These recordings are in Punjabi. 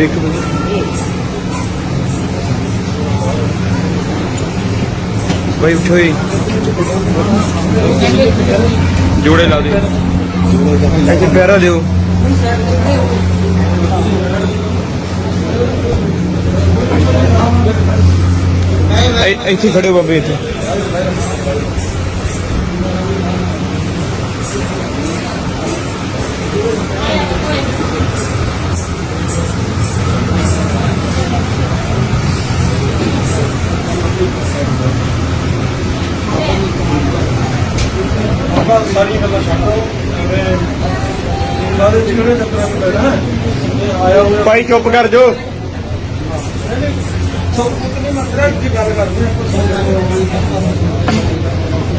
ਦੇਖੋ। ਭਾਈ ਉਠੋ ਹੀ ਜੋੜੇ ਲਾ ਦਿਓ। ਇੱਥੇ ਪੈਰਾ ਦਿਓ। ਇੱਥੇ ਖੜੇ ਬਾਬੇ ਇੱਥੇ। ਸਾਰੀਆਂ ਗੱਲਾਂ ਛੱਡੋ ਜਿਵੇਂ ਬਾਰੇ ਜਿਹੜੇ ਚੱਕਰਾਂ ਨੂੰ ਪੈਣਾ ਇਹ ਆਇਆ ਹੋਇਆ ਭਾਈ ਚੁੱਪ ਕਰ ਜੋ ਸੋ ਕਿੰਨੇ ਮਤਲਬ ਦੀ ਗੱਲ ਕਰਦੇ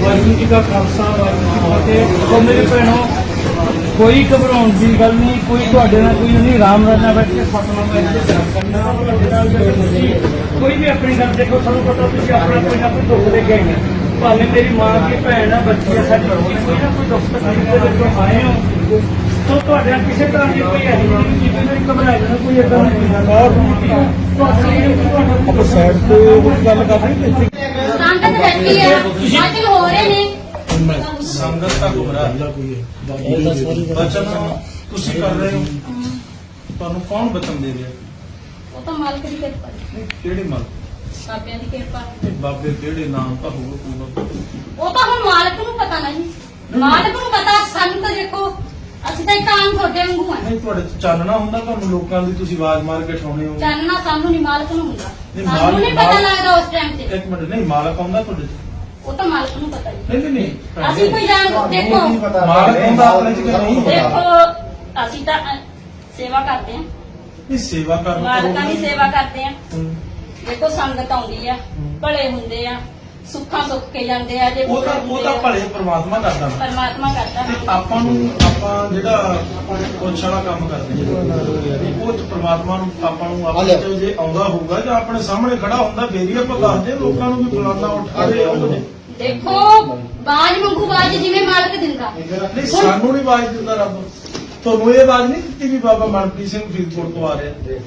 ਵਾਹਿਗੁਰੂ ਜੀ ਕਾ ਖਾਲਸਾ ਵਾਹਿਗੁਰੂ ਜੀ ਕੀ ਫਤਿਹ। ਸੋ ਮੇਰੇ ਭੈਣੋ ਕੋਈ ਘਬਰਾਉਣ ਦੀ ਗੱਲ ਨਹੀਂ। ਕੋਈ ਤੁਹਾਡੇ ਨਾਲ ਕੋਈ ਨਹੀਂ। ਆਰਾਮ ਨਾਲ ਬੈਠ ਕੇ ਸਤਨਾਮ ਲੈ ਕੇ ਜਾਪ ਕਰਨਾ। ਕੋਈ ਵੀ ਆਪਣੀ ਗੱਲ ਦੇਖੋ ਸਾਨੂੰ ਪਤਾ ਤੁਸੀਂ ਆਪਣਾ ਕੋਈ ਨਾ ਕੋਈ ਦੁੱਖ ਕੇ ਆਏ ਹੋ ਭਾਵੇਂ ਮੇਰੀ ਮਾਂ ਦੀ ਭੈਣ ਆ ਬੱਚੀ ਆ ਸਾਡੀ ਬੱਚੀ ਕੋਈ ਨਾ ਕੋਈ ਦੁੱਖ ਤਕਲੀਫ ਦੇ ਵਿੱਚੋਂ ਆਏ ਹੋ। ਸੋ ਤੁਹਾਡੇ ਨਾਲ ਕਿਸੇ ਤਰ੍ਹਾਂ ਦੀ ਕੋਈ ਐਸੀ ਨਹੀਂ ਜਿਵੇਂ ਮੇਰੀ ਘਬਰਾਈ ਨਾ ਕੋਈ ਏਦਾਂ ਦੀ ਔਰ ਤੁਹਾਡੇ ਆਪਾਂ ਸਾਈਡ ਤੇ ਉਹ ਗੱਲ ਕਰਦੇ ਇੱਥੇ। ਸੰਗਤ ਬੈਠੀ ਹੈ ਵਾਚਨ ਹੋ ਰਹੇ ਨੇ। ਸੰਗਤ ਦਾ ਗੁਮਰਾਹ ਬਚਨ ਤੁਸੀਂ ਕਰ ਰਹੇ ਹੋ। ਤੁਹਾਨੂੰ ਕੌਣ ਬਚਨ ਦੇ ਰਿਹਾ? ਉਹ ਤਾਂ ਮਾਲਕ ਦੀ ਕਿਰਪਾ ਹੈ। ਕਿਹੜੇ ਮਨ ਬਾਬਿਆਂ ਦੀ ਕਿਰਪਾ। ਬਾਬੇ ਕਿਹੜੇ ਨਾਮ ਤਾਂ ਹੋਊਗਾ ਕੋਈ ਉਹ ਤਾਂ ਹੁਣ ਮਾਲਕ ਨੂੰ ਪਤਾ ਨਹੀਂ। ਮਾਲਕ ਨੂੰ ਪਤਾ ਸਾਨੂੰ ਤਾਂ ਦੇਖੋ ਅਸੀਂ ਤਾਂ ਇੱਕ ਆਮ ਤੁਹਾਡੇ ਵਾਂਗੂ ਆ। ਨਹੀਂ ਤੁਹਾਡੇ ਚ ਚਾਨਣਾ ਹੁੰਦਾ ਤੁਹਾਨੂੰ ਲੋਕਾਂ ਦੀ ਤੁਸੀਂ ਆਵਾਜ਼ ਮਾਰ ਕੇ ਠਾਉਣੇ ਹੋ? ਚਾਨਣਾ ਸਾਨੂੰ ਨਹੀਂ ਮਾਲਕ ਨੂੰ ਹੁੰਦਾ। ਨਹੀਂ, ਸਾਨੂੰ ਮਾਲਕ- ਨਹੀਂ ਪਤਾ ਮਾਲਕ- ਲੱਗਦਾ ਉਸ ਟਾਈਮ ਤੇ। ਇੱਕ ਮਿੰਟ ਨਹੀਂ ਮਾਲਕ ਆਉਂਦਾ ਤੁਹਾਡੇ ਚ? ਉਹ ਤਾਂ ਮਾਲਕ ਨੂੰ ਪਤਾ ਜੀ ਨਹੀਂ ਨਹੀਂ ਨਹੀਂ। ਅਸੀਂ ਕੋਈ ਜਾਣ ਦੇਖੋ। ਮਾਲਕ ਆਉਂਦਾ ਆਪਣੇ ਚ ਕਿ ਨਹੀਂ ਦੇਖੋ ਅਸੀਂ ਤਾਂ ਅ, ਸੇਵਾ ਕਰਦੇ ਹਾਂ। ਇਹ ਸੇਵਾ ਕਰਨ ਮਾਲਕਾਂ ਦੀ ਸੇਵਾ ਕਰਦੇ ਹਾਂ। ਹੂੰ। ਦੇਖੋ ਸੰਗਤ ਆਉਂਦੀ ਆ ਭਲੇ ਹੁੰਦੇ ਆ ਸੁੱਖਾਂ ਸੁੱਖ ਕੇ ਜਾਂਦੇ ਆ ਜੇ ਉਹ ਤਾਂ ਉਹ ਤਾਂ ਭਲੇ ਪ੍ਰਮਾਤਮਾ ਕਰਦਾ ਪਰਮਾਤਮਾ ਕਰਦਾ ਤੇ ਆਪਾਂ ਨੂੰ ਆਪਾਂ ਜਿਹੜਾ ਪੁੱਛ ਵਾਲਾ ਕੰਮ ਕਰਦੇ ਹਾਂ ਉਹ ਚ ਪ੍ਰਮਾਤਮਾ ਨੂੰ ਆਪਾਂ ਨੂੰ ਆਪਣੇ ਚ ਜੇ ਆਉਂਦਾ ਹੋਊਗਾ ਜਾਂ ਆਪਣੇ ਸਾਹਮਣੇ ਖੜਾ ਹੁੰਦਾ ਫੇਰ ਹੀ ਆਪਾਂ ਦੱਸਦੇ ਲੋਕਾਂ ਨੂੰ ਵੀ ਫਲਾਨਾ ਉੱਠ ਕੇ ਆਉਂਦੇ ਦੇਖੋ ਬਾਜ ਮੰਗੂ ਬਾਜ ਜਿਵੇਂ ਮਾਲਕ ਦਿੰਦਾ। ਨਹੀਂ ਸਾਨੂੰ ਨਹੀਂ ਆਵਾਜ਼ ਦਿੰਦਾ ਰੱਬ। ਤੁਹਾਨੂੰ ਇਹ ਆਵਾਜ਼ ਨਹੀਂ ਦਿੱਤੀ ਵੀ ਬਾਬਾ ਮਨਪ੍ਰੀਤ ਸਿੰਘ ਫਰੀਦਕੋਟ ਤੋਂ ਆ ਰਿਹਾ।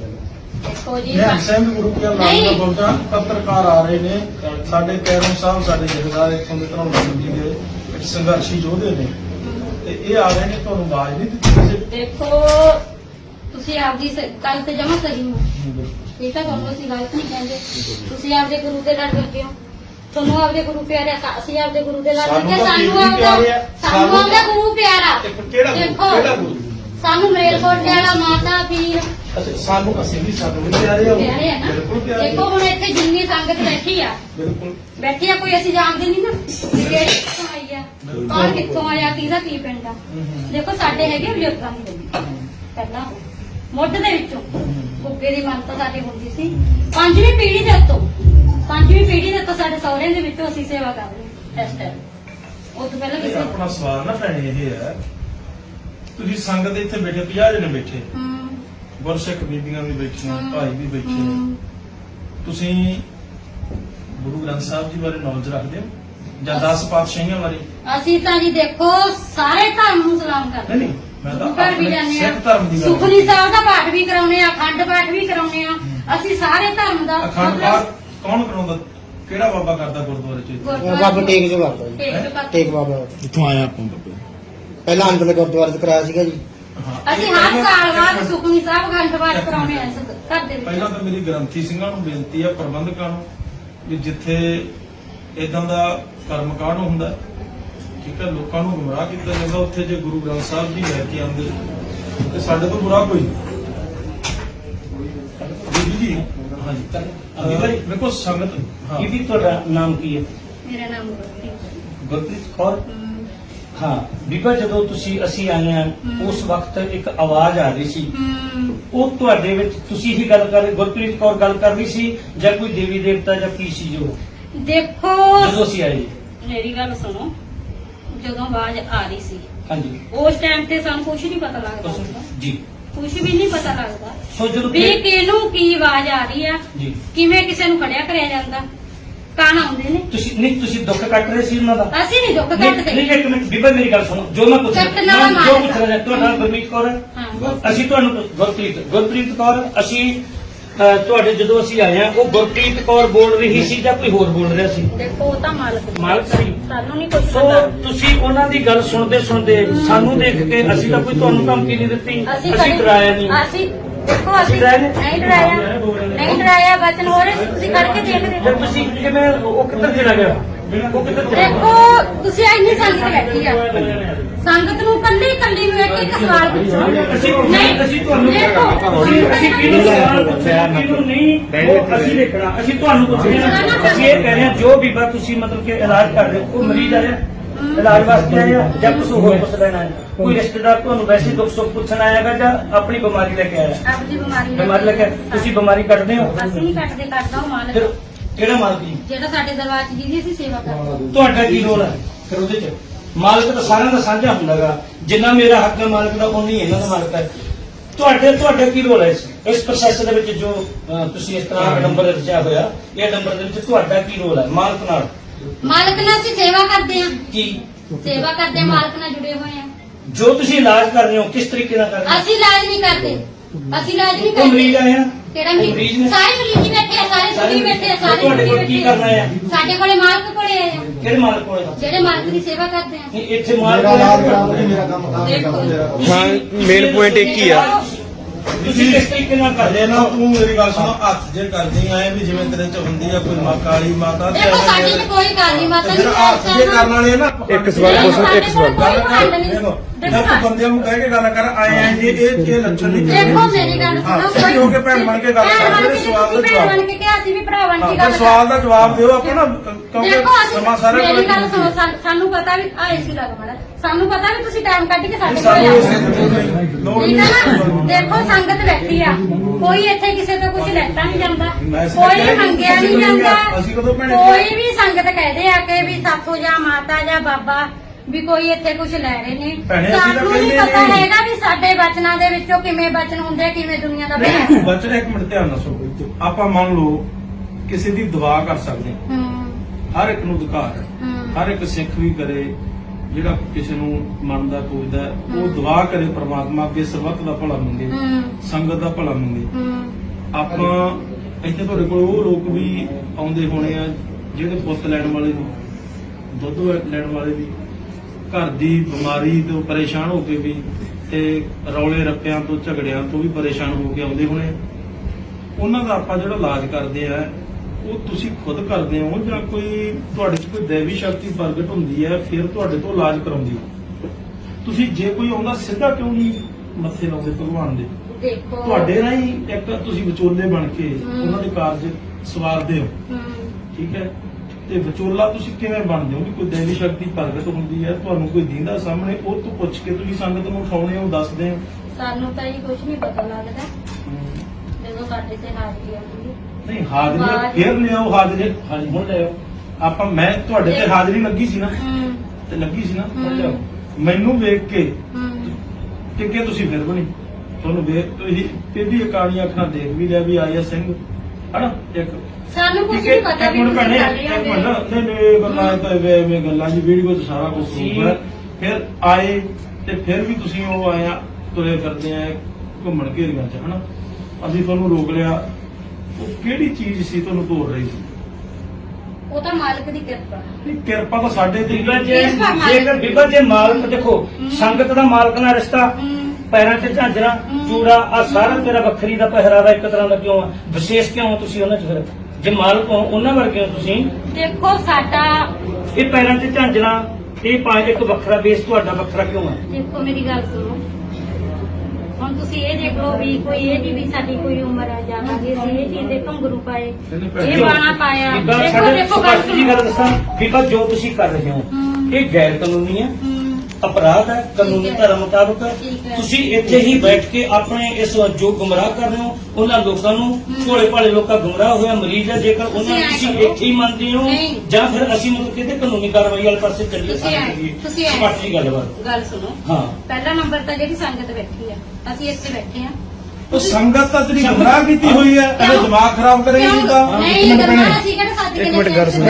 ਦੇਖੋ ਜੀ ਮੈਂ ਸਿੰਘ ਗੁਰੂ ਕੀ ਨਾਮ ਦਾ ਨਹੀਂ। ਬੋਲਦਾ ਪੱਤਰਕਾਰ ਆ ਰਹੇ ਨੇ। ਸਾਡੇ ਕੈਰੋਂ ਸਾਹਿਬ ਸਾਡੇ ਜਥੇਦਾਰ ਇੱਥੋਂ ਦੇ ਤਰ੍ਹਾਂ ਜੀ ਦੇ ਇੱਕ ਸੰਘਰਸ਼ੀ ਯੋਧੇ ਨੇ। ਤੇ ਇਹ ਆ ਰਹੇ ਨੇ ਤੁਹਾਨੂੰ ਆਵਾਜ਼ ਨਹੀਂ ਦਿੱਤੀ ਕਿਸੇ ਦੇਖੋ ਤੁਸੀਂ ਆਪਦੀ ਸ- ਗੱਲ ਤੇ ਜਮਾ ਸਹੀ ਹੋ। ਠੀਕ ਹੈ ਤੁਹਾਨੂੰ ਅਸੀਂ ਗਲਤ ਨਹੀਂ ਕਹਿੰਦੇ। ਤੁਸੀਂ ਆਪਦੇ ਗੁਰੂ ਦੇ ਲੜ ਲੱਗੇ ਹੋ। ਤੁਹਾਨੂੰ ਆਪਦੇ ਗੁਰੂ ਪਿਆਰੇ ਆ, ਅਸੀਂ ਆਪਦੇ ਗੁਰੂ ਦੇ ਲੜ ਸਾਨੂੰ ਲੱਗੇ ਤਾਂ ਸਾਨੂੰ ਪਿਆਰੇ ਆ, ਆਪਦਾ ਸਾਨੂੰ ਸਾਨੂੰ ਆਪਦਾ ਗੁਰੂ ਪਿਆਰਾ। ਤੇ ਕਿਹੜਾ ਗੁਰੂ? ਦੇਖੋ, ਕਿਹੜਾ ਗੁਰੂ? ਸਾਨੂੰ ਮਰੇਲਕੋਟ ਵਾਲਾ ਅੱਛਾ ਸਾਨੂੰ ਅਸੀਂ ਵੀ ਸਾਨੂੰ ਵੀ ਪਿਆਰੇ ਆ ਪਿਆਰੇ ਆ ਨਾ? ਬਿਲਕੁਲ ਪਿਆਰੇ ਦੇਖੋ ਹੁਣ ਇੱਥੇ ਜਿੰਨੀ ਸੰਗਤ ਬੈਠੀ ਆ। ਬਿਲਕੁਲ। ਬੈਠੀ ਆ ਕੋਈ ਅਸੀਂ ਜਾਣਦੇ ਨਹੀਂ ਨਾ ਵੀ ਕਿਹੜੀ ਕਿੱਥੋਂ ਆਈ ਆ। ਕੌਣ ਕਿੱਥੋਂ ਆਇਆ ਕਿਹਦਾ ਕੀ ਪਿੰਡ ਆ। ਦੇਖੋ ਸਾਡੇ ਹੈਗੇ ਬਜ਼ੁਰਗਾਂ ਦੀ ਗਲੀ ਪਹਿਲਾਂ ਮੁੱਢ ਦੇ ਵਿੱਚੋਂ। ਗੁੱਗੇ ਦੀ ਮੰਨਤਾ ਸਾਡੀ ਹੁੰਦੀ ਸੀ। ਪੰਜਵੀਂ ਪੀੜ੍ਹੀ ਦੇ ਉੱਤੋਂ। ਪੰਜਵੀਂ ਪੀੜ੍ਹੀ ਦੇ ਉੱਤੋਂ ਸਾਡੇ ਸਹੁਰਿਆਂ ਦੇ ਵਿੱਚੋਂ ਅਸੀਂ ਸੇਵਾ ਕਰ ਰਹੇ ਹਾਂ ਇਸ ਟਾਈਮ ਉਹ ਤੋਂ ਪਹਿਲਾਂ ਕਿਸੇ ਆਪਣਾ ਸਵਾਲ ਨਾ ਭੈਣੇ ਇਹ ਹੈ। ਤੁਸੀਂ ਸੰਗਤ ਦੇ ਇੱਥੇ ਬੈਠੇ 50 ਜਣੇ ਬੈਠੇ। ਗੁਰਸਿੱਖ ਬੀਬੀਆਂ ਵੀ ਬੈਠੀਆਂ ਭਾਈ ਵੀ ਬੈਠੇ ਹਮ, ਤੁਸੀਂ ਗੁਰੂ ਗ੍ਰੰਥ ਸਾਹਿਬ ਜੀ ਬਾਰੇ ਨੌਲੇਜ ਰੱਖਦੇ ਹੋ? ਜਾਂ 10 ਪਾਤਸ਼ਾਹੀਆਂ ਬਾਰੇ? ਅਸੀਂ ਤਾਂ ਜੀ ਦੇਖੋ ਸਾਰੇ ਧਰਮ ਨੂੰ ਸਲਾਮ ਕਰਦੇ ਨਹੀਂ ਨਹੀਂ ਮੈਂ ਤਾਂ ਘਰ ਵੀ ਆਪਣੇ ਜਾਂਦੇ ਸਿੱਖ ਧਰਮ ਦੀ ਆ ਗੱਲ ਸੁਖਨੀ ਸਾਹਿਬ ਦਾ ਪਾਠ ਵੀ ਕਰਾਉਨੇ ਆ ਅਖੰਡ ਪਾਠ ਵੀ ਕਰਾਉਨੇ ਆ ਅਸੀਂ ਸਾਰੇ ਧਰਮ ਦਾ ਅਖੰਡ ਪਾਠ ਕੌਣ ਕਰਾਉਂਦਾ? ਕਿਹੜਾ ਬਾਬਾ ਕਰਦਾ ਗੁਰਦੁਆਰੇ ਚ? ਗੁਰਦੁਆਰਾ ਬਾਬਾ ਟੇਕ ਜੋ ਕਰਦਾ ਜੀ। ਟੇਕ ਕਰ- ਟੇਕ ਬਾਬਾ। ਇੱਥੋਂ ਆਇਆ ਆਪਾਂ ਬਾਬੇ? ਪਹਿਲਾਂ ਅੰਦਰ ਗੁਰਦੁਆਰੇ ਚ ਕਰਾਇਆ ਸੀਗਾ ਜੀ। ਹਾਂ ਅਸੀਂ ਹਰ ਸਾਲ ਬਾਅਦ ਸੁਖਨੀ ਸਾਹਿਬ ਅਖੰਡ ਪਾਠ ਕਰਾਉਨੇ ਆ ਘਰ ਦੇ ਪਹਿਲਾਂ ਤਾਂ ਮੇਰੀ ਗ੍ਰੰਥੀ ਸਿੰਘਾਂ ਨੂੰ ਬੇਨਤੀ ਹੈ ਪ੍ਰਬੰਧਕਾਂ ਨੂੰ ਵੀ ਜਿੱਥੇ ਇਦਾਂ ਦਾ ਕਰਮਕਾਂਡ ਹੁੰਦਾ ਠੀਕ ਹੈ ਲੋਕਾਂ ਨੂੰ ਗੁੰਮਰਾਹ ਕੀਤਾ ਜਾਂਦਾ ਉੱਥੇ ਜੇ ਗੁਰੂ ਗ੍ਰੰਥ ਸਾਹਿਬ ਜੀ ਲੈ ਕੇ ਆਉਂਦੇ ਤੇ ਸਾਡੇ ਤੋਂ ਬੁਰਾ ਕੋਈ ਨਹੀਂ। ਬੀਬੀ ਜੀ ਹਾਂਜੀ। ਹਾਂਜੀ ਭਾਈ ਵੇਖੋ ਸੰਗਤ ਹਾਂ। ਕੀ ਵੀ ਤੁਹਾਡਾ ਨਾਮ ਕੀ ਹੈ? ਮੇਰਾ ਨਾਮ ਗੁਰਪ੍ਰੀਤ ਹੈ। ਗੁਰਪ੍ਰੀਤ ਕੌਰ? ਹਾਂ ਬੀਬਾ ਜਦੋਂ ਤੁਸੀਂ ਅਸੀਂ ਆਏ ਆ ਉਸ ਵਕਤ ਇੱਕ ਆਵਾਜ਼ ਆ ਰਹੀ ਸੀ। ਉਹ ਤੁਹਾਡੇ ਵਿੱਚ ਤੁਸੀਂ ਹੀ ਗੱਲ ਕਰ ਰਹੇ ਗੁਰਪ੍ਰੀਤ ਕੌਰ ਗੱਲ ਕਰ ਰਹੀ ਸੀ ਜਾਂ ਕੋਈ ਦੇਵੀ ਦੇਵਤਾ ਜਾਂ ਕੀ ਸੀ ਜੋ? ਦੇਖੋ ਜਦੋਂ ਅਸੀਂ ਆਏ। ਮੇਰੀ ਗੱਲ ਸੁਣੋ ਜਦੋਂ ਆਵਾਜ਼ ਆ ਰਹੀ ਸੀ। ਹਾਂਜੀ। ਉਸ ਟਾਈਮ ਤੇ ਸਾਨੂੰ ਕੁਝ ਨਹੀਂ ਪਤਾ ਲੱਗਦਾ ਜੀ। ਕੁਝ ਵੀ ਨਹੀਂ ਪਤਾ ਲੱਗਦਾ। ਸੋ ਜਦੋਂ ਵੀ ਕਿਹਨੂੰ ਕੀ ਆਵਾਜ਼ ਆ ਰਹੀ ਆ ਜੀ। ਕਿਵੇਂ ਕਿਸੇ ਨੂੰ ਖੜਿਆ ਕਰਿਆ ਜਾਂਦਾ। ਕਾਨ ਆਉਂਦੇ ਨੇ? ਤੁਸੀਂ ਨਹੀਂ ਤੁਸੀਂ ਦੁੱਖ ਕੱਟ ਰਹੇ ਸੀ ਉਹਨਾਂ ਦਾ। ਅਸੀਂ ਨਹੀਂ ਦੁੱਖ ਕੱਟਦੇ। ਨਹੀਂ ਇੱਕ ਮਿੰਟ ਬੀਬਾ ਮੇਰੀ ਗੱਲ ਸੁਣੋ। ਜੋ ਮੈਂ ਪੁੱਛ ਕੱਟਣ ਰਿਹਾ ਵਾਲਾ ਮੈਂ ਜੋ ਮਾਲਕ ਪੁੱਛ ਰਿਹਾ ਤੁਹਾਡਾ ਨਾਮ ਗੁਰਮੀਤ ਕੌਰ ਹੈ। ਹਾਂ। ਅਸੀਂ ਤੁਹਾਨੂੰ ਗੁਰਪ੍ਰੀਤ ਗੁਰਪ੍ਰੀਤ ਕੌਰ ਅਸੀਂ ਅਹ, ਤੁਹਾਡੇ ਜਦੋਂ ਅਸੀਂ ਆਏ ਆ ਉਹ ਗੁਰਪ੍ਰੀਤ ਕੌਰ ਬੋਲ ਰਹੀ ਸੀ ਜਾਂ ਕੋਈ ਹੋਰ ਬੋਲ ਰਿਹਾ ਸੀ? ਦੇਖੋ ਉਹ ਤਾਂ ਮਾਲਕ ਦੀ। ਮਾਲਕ ਸੀ। ਸਾਨੂੰ ਨਹੀਂ ਕੁਝ ਸੋ ਪਤਾ। ਤੁਸੀਂ ਉਹਨਾਂ ਦੀ ਗੱਲ ਸੁਣਦੇ ਸੁਣਦੇ ਸਾਨੂੰ ਦੇਖ ਕੇ ਅਸੀਂ ਤਾਂ ਕੋਈ ਤੁਹਾਨੂੰ ਧਮਕੀ ਨਹੀਂ ਦਿੱਤੀ। ਅਸੀਂ ਕਦੇ- ਡਰਾਇਆ ਨਹੀਂ। ਅਸੀਂ ਦੇਖੋ ਅਸੀਂ ਨਹੀਂ? ਨਹੀਂ ਡਰਾਇਆ। ਨਹੀਂ ਡਰਾਇਆ ਬਚਨ ਹੋ ਰਹੇ ਸੀ, ਤੁਸੀਂ ਕਰਕੇ ਦੇਖਦੇ ਫਿਰ ਤੁਸੀਂ ਕਿਵੇਂ ਉਹ ਕਿੱਧਰ ਚਲਾ ਗਿਆ? ਉਹ ਕਿੱਧਰ ਚਲਾ ਦੇਖੋ ਤੁਸੀਂ ਇੰਨੀ ਸੰਗਤ ਬੈਠੀ ਆ। ਸੰਗਤ ਨੂੰ ਕੱਲੀ ਕੱਲੀ ਨੂੰ ਇੱਕ ਇੱਕ ਸਵਾਲ ਪੁੱਛੋ। ਅਸੀਂ ਨਹੀਂ ਅਸੀਂ ਤੁਹਾਨੂੰ ਦੇਖੋ ਅਸੀਂ ਅਸੀਂ ਕਿਹਨੂੰ ਸਵਾਲ ਪੁੱਛਿਆ ਕਿਹਨੂੰ ਨਹੀਂ ਉਹ ਅਸੀਂ ਦੇਖਣਾ। ਅਸੀਂ ਤੁਹਾਨੂੰ ਪੁੱਛ ਰਹੇ ਹਾਂ ਅਸੀਂ ਇਹ ਕਹਿ ਰਹੇ ਹਾਂ ਜੋ ਬੀਬਾ ਤੁਸੀਂ ਮਤਲਬ ਕਿ ਇਲਾਜ ਕਰ ਰਹੇ ਹੋ ਕੋਈ ਮਰੀਜ਼ ਆ ਰਿਹਾ। ਇਲਾਜ ਵਾਸਤੇ ਆਇਆ ਜਾਂ ਕੁਝ ਹੋਰ ਪੁੱਛ ਲੈਣਾ ਹੈ? ਕੋਈ ਰਿਸ਼ਤੇਦਾਰ ਤੁਹਾਨੂੰ ਵੈਸੇ ਦੁੱਖ ਸੁੱਖ ਪੁੱਛਣ ਆਇਆਗਾ ਜਾਂ ਆਪਣੀ ਬਿਮਾਰੀ ਲੈ ਕੇ ਆਇਆ ਆਪਦੀ ਬਿਮਾਰੀ ਬਿਮਾਰੀ ਲੈ ਕੇ ਤੁਸੀਂ ਬਿਮਾਰੀ ਕੱਢਦੇ ਹੋ? ਅਸੀਂ ਨਹੀਂ ਕੱਟਦੇ ਕੱਟਦਾ ਉਹ ਮਾਲਕ। ਫਿਰ ਕਿਹੜਾ ਮਾਲਕ ਜੀ? ਜਿਹੜਾ ਸਾਡੇ ਦਰਬਾਰ 'ਚ ਜਿਹਦੀ ਅਸੀਂ ਸੇਵਾ ਕਰਦੇ ਹਾਂ। ਤੁਹਾਡਾ ਕੀ ਰੋਲ ਹੈ? ਫਿਰ ਉਹਦੇ ਚ। ਮਾਲਕ ਤਾਂ ਸਾਰਿਆਂ ਦਾ ਸਾਂਝਾ ਹੁੰਦਾਗਾ ਜਿੰਨਾ ਮੇਰਾ ਹੱਕ ਹੈ ਮਾਲਕ ਦਾ ਉਨੀ ਇਹਨਾਂ ਦਾ ਮਾਲਕ ਹੈ। ਤੁਹਾਡੇ ਤੁਹਾਡਾ ਕੀ ਰੋਲ ਹੈ ਇਸ ਇਸ ਪ੍ਰੋਸੈਸ ਦੇ ਵਿੱਚ ਜੋ ਤੁਸੀਂ ਇਸ ਤਰ੍ਹਾਂ ਨੰਬਰ ਰਚਿਆ ਹੋਇਆ ਇਹ ਨੰਬਰ ਦੇ ਵਿੱਚ ਤੁਹਾਡਾ ਕੀ ਰੋਲ ਹੈ? ਮਾਲਕ ਨਾਲ। ਮਾਲਕ ਨਾਲ ਅਸੀਂ ਸੇਵਾ ਕਰਦੇ ਹਾਂ। ਕੀ? ਸੇਵਾ ਕਰਦੇ ਹਾਂ, ਮਾਲਕ ਨਾਲ ਜੁੜੇ ਹੋਏ ਆ ਜੋ ਤੁਸੀਂ ਇਲਾਜ ਕਰ ਰਹੇ ਹੋ ਕਿਸ ਤਰੀਕੇ ਨਾਲ ਕਰ ਰਹੇ ਹੋ? ਅਸੀਂ ਇਲਾਜ ਨਹੀਂ ਕਰਦੇ। ਅਸੀਂ ਇਲਾਜ ਨਹੀਂ ਉਹ ਮਰੀਜ਼ ਕਰਦੇ ਆਏ ਆ? ਕਿਹੜਾ ਮਰੀਜ਼? ਸਾਰੇ ਮਰੀਜ਼ ਹੀ ਬੈਠੇ ਆ ਸਾਰੇ ਸੁਣੀ ਬੈਠੇ ਆ ਸਾਰੇ ਤੁਹਾਡੇ ਕੋਲ ਕੀ ਆ। ਕਰਨਾ ਹੈ ਸਾਡੇ ਕੋਲੇ ਮਾਲਕ ਕੋਲੇ ਆਏ ਆ। ਕਿਹੜੇ ਮਾਲਕ ਕੋਲ? ਜਿਹੜੇ ਮਾਲਕ ਦੀ ਸੇਵਾ ਕਰਦੇ ਆ। ਨਹੀਂ ਇੱਥੇ ਮਾਲਕ ਕੋਲ ਮੇਰਾ ਕੰਮ ਤਾਂ ਦੇਖੋ। ਹਾਂ ਮੇਨ ਪੁਆਇੰਟ ਇੱਕ ਹੀ ਆ। ਤੁਸੀਂ ਕਿਸ ਤਰੀਕੇ ਨਾਲ ਕਰ ਹੋ? ਤੂੰ ਮੇਰੀ ਗੱਲ ਸੁਣੋ ਹੱਥ ਜੇ ਕਰਦੀ ਆਏ ਵੀ ਜਿਵੇਂ ਤੇਰੇ ਚ ਹੁੰਦੀ ਆ ਕੋਈ ਮਾਂ ਕਾਲੀ ਮਾਤਾ ਤੇ ਦੇਖੋ ਸਾਡੇ ਕੋਈ ਨਹੀਂ ਮਾਤਾ ਫਿਰ ਹੱਥ ਜੇ ਕਰਨ ਵਾਲੇ ਨਾ ਇੱਕ ਸਵਾਲ ਪੁੱਛੋ ਇੱਕ ਸਵਾਲ। ਗੱਲ ਕਰ ਨਹੀਂ। ਦੇਖੋ ਤੂੰ ਬੰਦਿਆਂ ਨੂੰ ਕਹਿ ਕੇ ਗੱਲ ਕਰ ਆਏ ਆਂ ਜੀ ਇਹ ਇਹ ਲੱਛਣ ਨਹੀਂ ਦੇਖੋ ਮੇਰੀ ਗੱਲ ਸੁਣੋ ਸਹੀ ਹੋ ਕੇ ਭੈਣ ਬਣ ਕੇ ਗੱਲ ਕਰ, ਜਿਹੜੇ ਸਵਾਲ ਦਾ ਜਵਾਬ। ਬਣ ਕੇ ਕਿਹਾ ਅਸੀਂ ਵੀ ਭਰਾ ਬਣ ਕੇ ਗੱਲ ਸਵਾਲ ਦਾ ਜਵਾਬ ਦਿਓ ਆਪਾਂ ਨਾ ਕਿਉਂਕਿ ਸਮਾਂ ਸਾਰੇ ਮੇਰੀ ਗੱਲ ਕੋਲ ਸੁਣੋ ਸਾਨੂੰ- ਪਤਾ ਵੀ ਆਏ ਸੀ ਲੱਗ ਮੜਾ। ਸਾਨੂੰ ਪਤਾ ਵੀ ਤੁਸੀਂ ਟਾਈਮ ਕੱਢ ਕੇ ਸਾਡੇ ਕੋਲ ਆਏ ਨਹੀਂ। ਦੇਖੋ ਸੰਗਤ ਬੈਠੀ ਆ। ਕੋਈ ਇੱਥੇ ਕਿਸੇ ਤੋਂ ਕੁਝ ਲੈਤਾ ਨਹੀਂ ਜਾਂਦਾ। ਕੋਈ ਮੰਗਿਆ ਨਹੀਂ ਜਾਂਦਾ। ਕੋਈ ਵੀ ਸੰਗਤ ਕਹਦੇ ਆ ਕਿ ਵੀ ਸਾਥੋਂ ਜਾਂ ਮਾਤਾ ਜਾਂ ਬਾਬਾ ਵੀ ਕੋਈ ਇੱਥੇ ਕੁਝ ਲੈ ਰਹੇ ਨੇ। ਸਾਨੂੰ ਨਹੀਂ ਪਤਾ। ਹੈਗਾ ਵੀ ਸਾਡੇ ਬਚਨਾਂ ਦੇ ਵਿੱਚੋਂ ਕਿਵੇਂ ਬਚਨ ਹੁੰਦੇ ਕਿਵੇਂ ਦੁਨੀਆ ਦਾ ਭਲਾ ਬੱਚੇ ਇੱਕ ਮਿੰਟ ਧਿਆਨ ਨਾਲ ਸੁਣੋ। ਆਪਾਂ ਮੰਨ ਲਓ ਕਿਸੇ ਦੀ ਦੁਆ ਕਰ ਸਕਦੇ ਹਾਂ। ਹਰ ਇੱਕ ਨੂੰ ਅਧਿਕਾਰ ਹੂੰ। ਹਰ ਇੱਕ ਸਿੱਖ ਵੀ ਕਰੇ ਜਿਹੜਾ ਕਿਸੇ ਨੂੰ ਮੰਨਦਾ ਹੈ, ਉਹ ਦੁਆ ਕਰੇ ਪ੍ਰਮਾਤਮਾ ਅੱਗੇ ਸਰਬੱਤ ਦਾ ਭਲਾ ਮੰਗੇ ਸੰਗਤ ਦਾ ਭਲਾ ਮੰਗੇ। ਆਪਾਂ ਇੱਥੇ ਤੁਹਾਡੇ ਕੋਲ ਉਹ ਲੋਕ ਵੀ ਆਉਂਦੇ ਹੋਣੇ ਆ ਜਿਹੜੇ ਪੁੱਤ ਲੈਣ ਵਾਲੇ ਨੇ ਦੁੱਧ ਲੈਣ ਵਾਲੇ ਵੀ ਘਰ ਦੀ ਬਿਮਾਰੀ ਤੋਂ ਪਰੇਸ਼ਾਨ ਹੋ ਕੇ ਵੀ ਤੇ ਰੌਲੇ ਰੱਪਿਆਂ ਤੋਂ ਝਗੜਿਆਂ ਤੋਂ ਵੀ ਪਰੇਸ਼ਾਨ ਹੋ ਕੇ ਆਉਂਦੇ ਹੋਣੇ। ਉਹਨਾਂ ਦਾ ਆਪਾਂ ਜਿਹੜਾ ਇਲਾਜ ਕਰਦੇ ਆ ਉਹ ਤੁਸੀਂ ਖੁਦ ਕਰਦੇ ਹੋ ਜਾਂ ਕੋਈ ਤੁਹਾਡੇ 'ਚ ਕੋਈ ਦੇਵੀ ਸ਼ਕਤੀ ਪ੍ਰਗਟ ਹੁੰਦੀ ਹੈ ਫਿਰ ਤੁਹਾਡੇ ਤੋਂ ਇਲਾਜ ਕਰਾਉਂਦੀ ਹੈ? ਤੁਸੀਂ ਜੇ ਕੋਈ ਆਉਂਦਾ ਸਿੱਧਾ ਕਿਉਂ ਨਹੀਂ ਮੱਥੇ ਲਾਉਂਦੇ ਭਗਵਾਨ ਦੇ? ਦੇਖੋ। ਤੁਹਾਡੇ ਰਾਹੀਂ ਇੱਕ ਤੁਸੀਂ ਵਿਚੋਲੇ ਬਣ ਕੇ। ਉਹਨਾਂ ਦੇ ਕਾਰਜ ਸਵਾਰਦੇ ਹੋ। ਠੀਕ ਹੈ? ਤੇ ਵਿਚੋਲਾ ਤੁਸੀਂ ਕਿਵੇਂ ਬਣਦੇ ਹੋ? ਵੀ ਕੋਈ ਦੇਵੀ ਸ਼ਕਤੀ ਪ੍ਰਗਟ ਹੁੰਦੀ ਹੈ ਤੁਹਾਨੂੰ ਕੋਈ ਦੀਂਦਾ ਸਾਹਮਣੇ ਉਹ ਤੋਂ ਪੁੱਛ ਕੇ ਤੁਸੀਂ ਸੰਗਤ ਨੂੰ ਉਠਾਉਣੇ ਹੋ ਦੱਸਦੇ ਹੋ? ਸਾਨੂੰ ਤਾਂ ਇਹ ਕੁਝ ਨਹੀਂ ਪਤਾ ਲੱਗਦਾ। ਜਦੋਂ ਸਾਡੇ ਤੇ ਹਾਜ਼ਰੀ ਆਉਂਦੀ ਨਹੀਂ ਹਾਜ਼ਰੀ ਆਵਾਜ਼- ਫੇਰ ਲਿਆਓ ਹਾਜ਼ਰੀ। ਹਾਂਜੀ ਹੁਣ ਲਿਆਓ। ਆਪਾਂ ਮੈਂ ਤੁਹਾਡੇ ਤੇ ਹਾਜ਼ਰੀ ਲੱਗੀ ਸੀ ਨਾ? ਹੂੰ ਤੇ ਲੱਗੀ ਸੀ ਨਾ? ਹੁਣ ਹਮ। ਲਿਆਓ। ਮੈਨੂੰ ਵੇਖ ਕੇ ਹੂੰ। ਕਿ ਕਿ ਤੁਸੀਂ ਫਿਰ ਬਣੀ। ਤੁਹਾਨੂੰ ਵੇਖ ਤੁਸੀਂ ਫਿਰ ਵੀ ਇਕਾਣੀ ਅੱਖਾਂ ਦੇਖ ਵੀ ਲਿਆ ਵੀ ਆਇਆ ਸਿੰਘ। ਹਨਾ? ਇੱਕ ਸਾਨੂੰ ਕੁਝ ਨਹੀਂ ਹੈ ਪਤਾ ਵੀ ਤੁਸੀਂ ਭੈਣੇ ਕਰ ਰਹੇ ਇੱਕ ਮਿੰਟ। ਹੋਗੇ ਨਹੀਂ ਨਹੀਂ ਗੱਲਾਂ ਇਹ ਤਾਂ ਐਵੇਂ ਐਵੇਂ ਗੱਲਾਂ ਜੀ ਵੀਡੀਓ 'ਚ ਸਾਰਾ ਕੁਝ ਸੀ। ਫਿਰ ਆਏ ਤੇ ਫਿਰ ਵੀ ਤੁਸੀਂ ਉਹ ਆਇਆ ਤੁਰੇ ਫਿਰਦੇ ਆ ਘੁੰਮਣ ਘੇਰੀਆਂ 'ਚ ਹਨਾ? ਅਸੀਂ ਤੁਹਾਨੂੰ ਰੋਕ ਲਿਆ। ਉਹ ਕਿਹੜੀ ਚੀਜ਼ ਸੀ ਤੁਹਾਨੂੰ ਤੋੜ ਰਹੀ ਸੀ? ਉਹ ਤਾਂ ਮਾਲਕ ਦੀ ਕਿਰਪਾ। ਨਹੀਂ ਕਿਰਪਾ ਤਾਂ ਸਾਡੇ ਤੇ ਬੀਬਾ ਹੀ ਜੇ ਦਾ ਮਾਲਕ- ਜੇਕਰ ਬੀਬਾ ਜੇ ਮਾਲਕ ਦੇਖੋ ਸੰਗਤ ਦਾ ਮਾਲਕ ਨਾਲ ਰਿਸ਼ਤਾ ਹੂੰ। ਪੈਰਾਂ 'ਚ ਝਾਂਜਰਾ ਹੂੰ। ਚੂੜਾ ਆ ਸਾਰਾ ਤੇਰਾ ਵੱਖਰੀ ਦਾ ਪਹਿਰਾਵਾ ਇੱਕ ਤਰ੍ਹਾਂ ਦਾ ਕਿਉਂ ਆ? ਵਿਸ਼ੇਸ਼ ਕਿਉਂ ਹੋ ਤੁਸੀਂ ਉਹਨਾਂ 'ਚ ਫਿਰ? ਜੇ ਮਾਲਕ ਹੋ ਉਹਨਾਂ ਵਰਗੇ ਹੋ ਤੁਸੀਂ? ਦੇਖੋ ਸਾਡਾ ਇਹ ਪੈਰਾਂ 'ਚ ਝਾਂਜਰਾ ਇਹ ਪਾ ਇੱਕ ਵੱਖਰਾ ਬੇਸ ਤੁਹਾਡਾ ਵੱਖਰਾ ਕਿਉਂ ਆ? ਦੇਖੋ ਮੇਰੀ ਗੱਲ ਸੁਣੋ। ਹੁਣ ਤੁਸੀਂ ਇਹ ਦੇਖ ਲਓ ਵੀ ਕੋਈ ਇਹ ਨਹੀਂ ਵੀ ਸਾਡੀ ਕੋਈ ਉਮਰ ਆ ਵੀ ਅਸੀਂ ਇਹ ਚੀਜ਼ ਦੇ ਘੁੰਗਰੂ ਪਾਏ। ਇਹ ਬਾਣਾ ਪਾਇਆ। ਬੀਬਾ ਦੇਖੋ ਸਾਡੇ ਦੇਖੋ ਗੱਲ ਸਪਸ਼ਟ ਜੀ ਗੱਲ ਦੱਸਾਂ ਬੀਬਾ ਜੋ ਤੁਸੀਂ ਕਰ ਰਹੇ ਹੋ। ਇਹ ਗੈਰ ਕਾਨੂੰਨੀ ਹੂੰ। ਅਪਰਾਧ ਹੈ ਕਾਨੂੰਨੀ। ਧਰਮ ਮੁਤਾਬਕ। ਤੁਸੀਂ ਇੱਥੇ ਹੀ ਬੈਠ ਕੇ ਆਪਣੇ ਇਸ ਜੋ ਗੁੰਮਰਾਹ ਕਰ ਰਹੇ ਹੋ ਉਹਨਾਂ ਲੋਕਾਂ ਨੂੰ ਭੋਲੇ ਭਾਲੇ ਲੋਕਾਂ ਗੁੰਮਰਾਹ ਹੋਇਆ ਮਰੀਜ਼ ਹੈ ਜੇਕਰ ਉਹਨਾਂ ਨੂੰ ਤੁਸੀਂ। ਇੱਥੇ ਹੀ ਮੰਨਦੇ ਹੋ। ਜਾਂ ਫਿਰ ਅਸੀਂ ਮਤਲਬ ਕਿਤੇ ਕਾਨੂੰਨੀ ਕਾਰਵਾਈ ਵਾਲੇ ਪਾਸੇ ਚੱਲੀਏ ਤੁਸੀਂ ਐਂ- ਸਾਡੀ ਤੁਸੀਂ ਐਂ- ਸਪਸ਼ਟ ਜੀ ਗੱਲਬਾਤ ਗੱਲ ਸੁਣੋ ਹਾਂ ਪਹਿਲਾ ਨੰਬਰ ਤਾਂ ਜਿਹੜੀ ਸੰਗਤ ਬੈਠੀ ਆ ਅਸੀਂ ਇੱਥੇ ਬੈਠੇ ਆ ਉਹ ਸੰਗਤ ਤਾਂ ਤੇਰੀ ਗੁੰਮਰਾਹ ਕੀਤੀ ਹੋਈ ਹੈ। ਇਹਨੇ ਦਿਮਾਗ ਖਰਾਬ ਕਰੇਗੀ ਕਿਉਂ? ਤਾਂ। ਨਹੀਂ ਕਰਨਾ ਸੀ ਕਿਹੜਾ ਸੱਚ ਇੱਕ ਮਿੰਟ ਗੱਲ ਸੁਣੋ।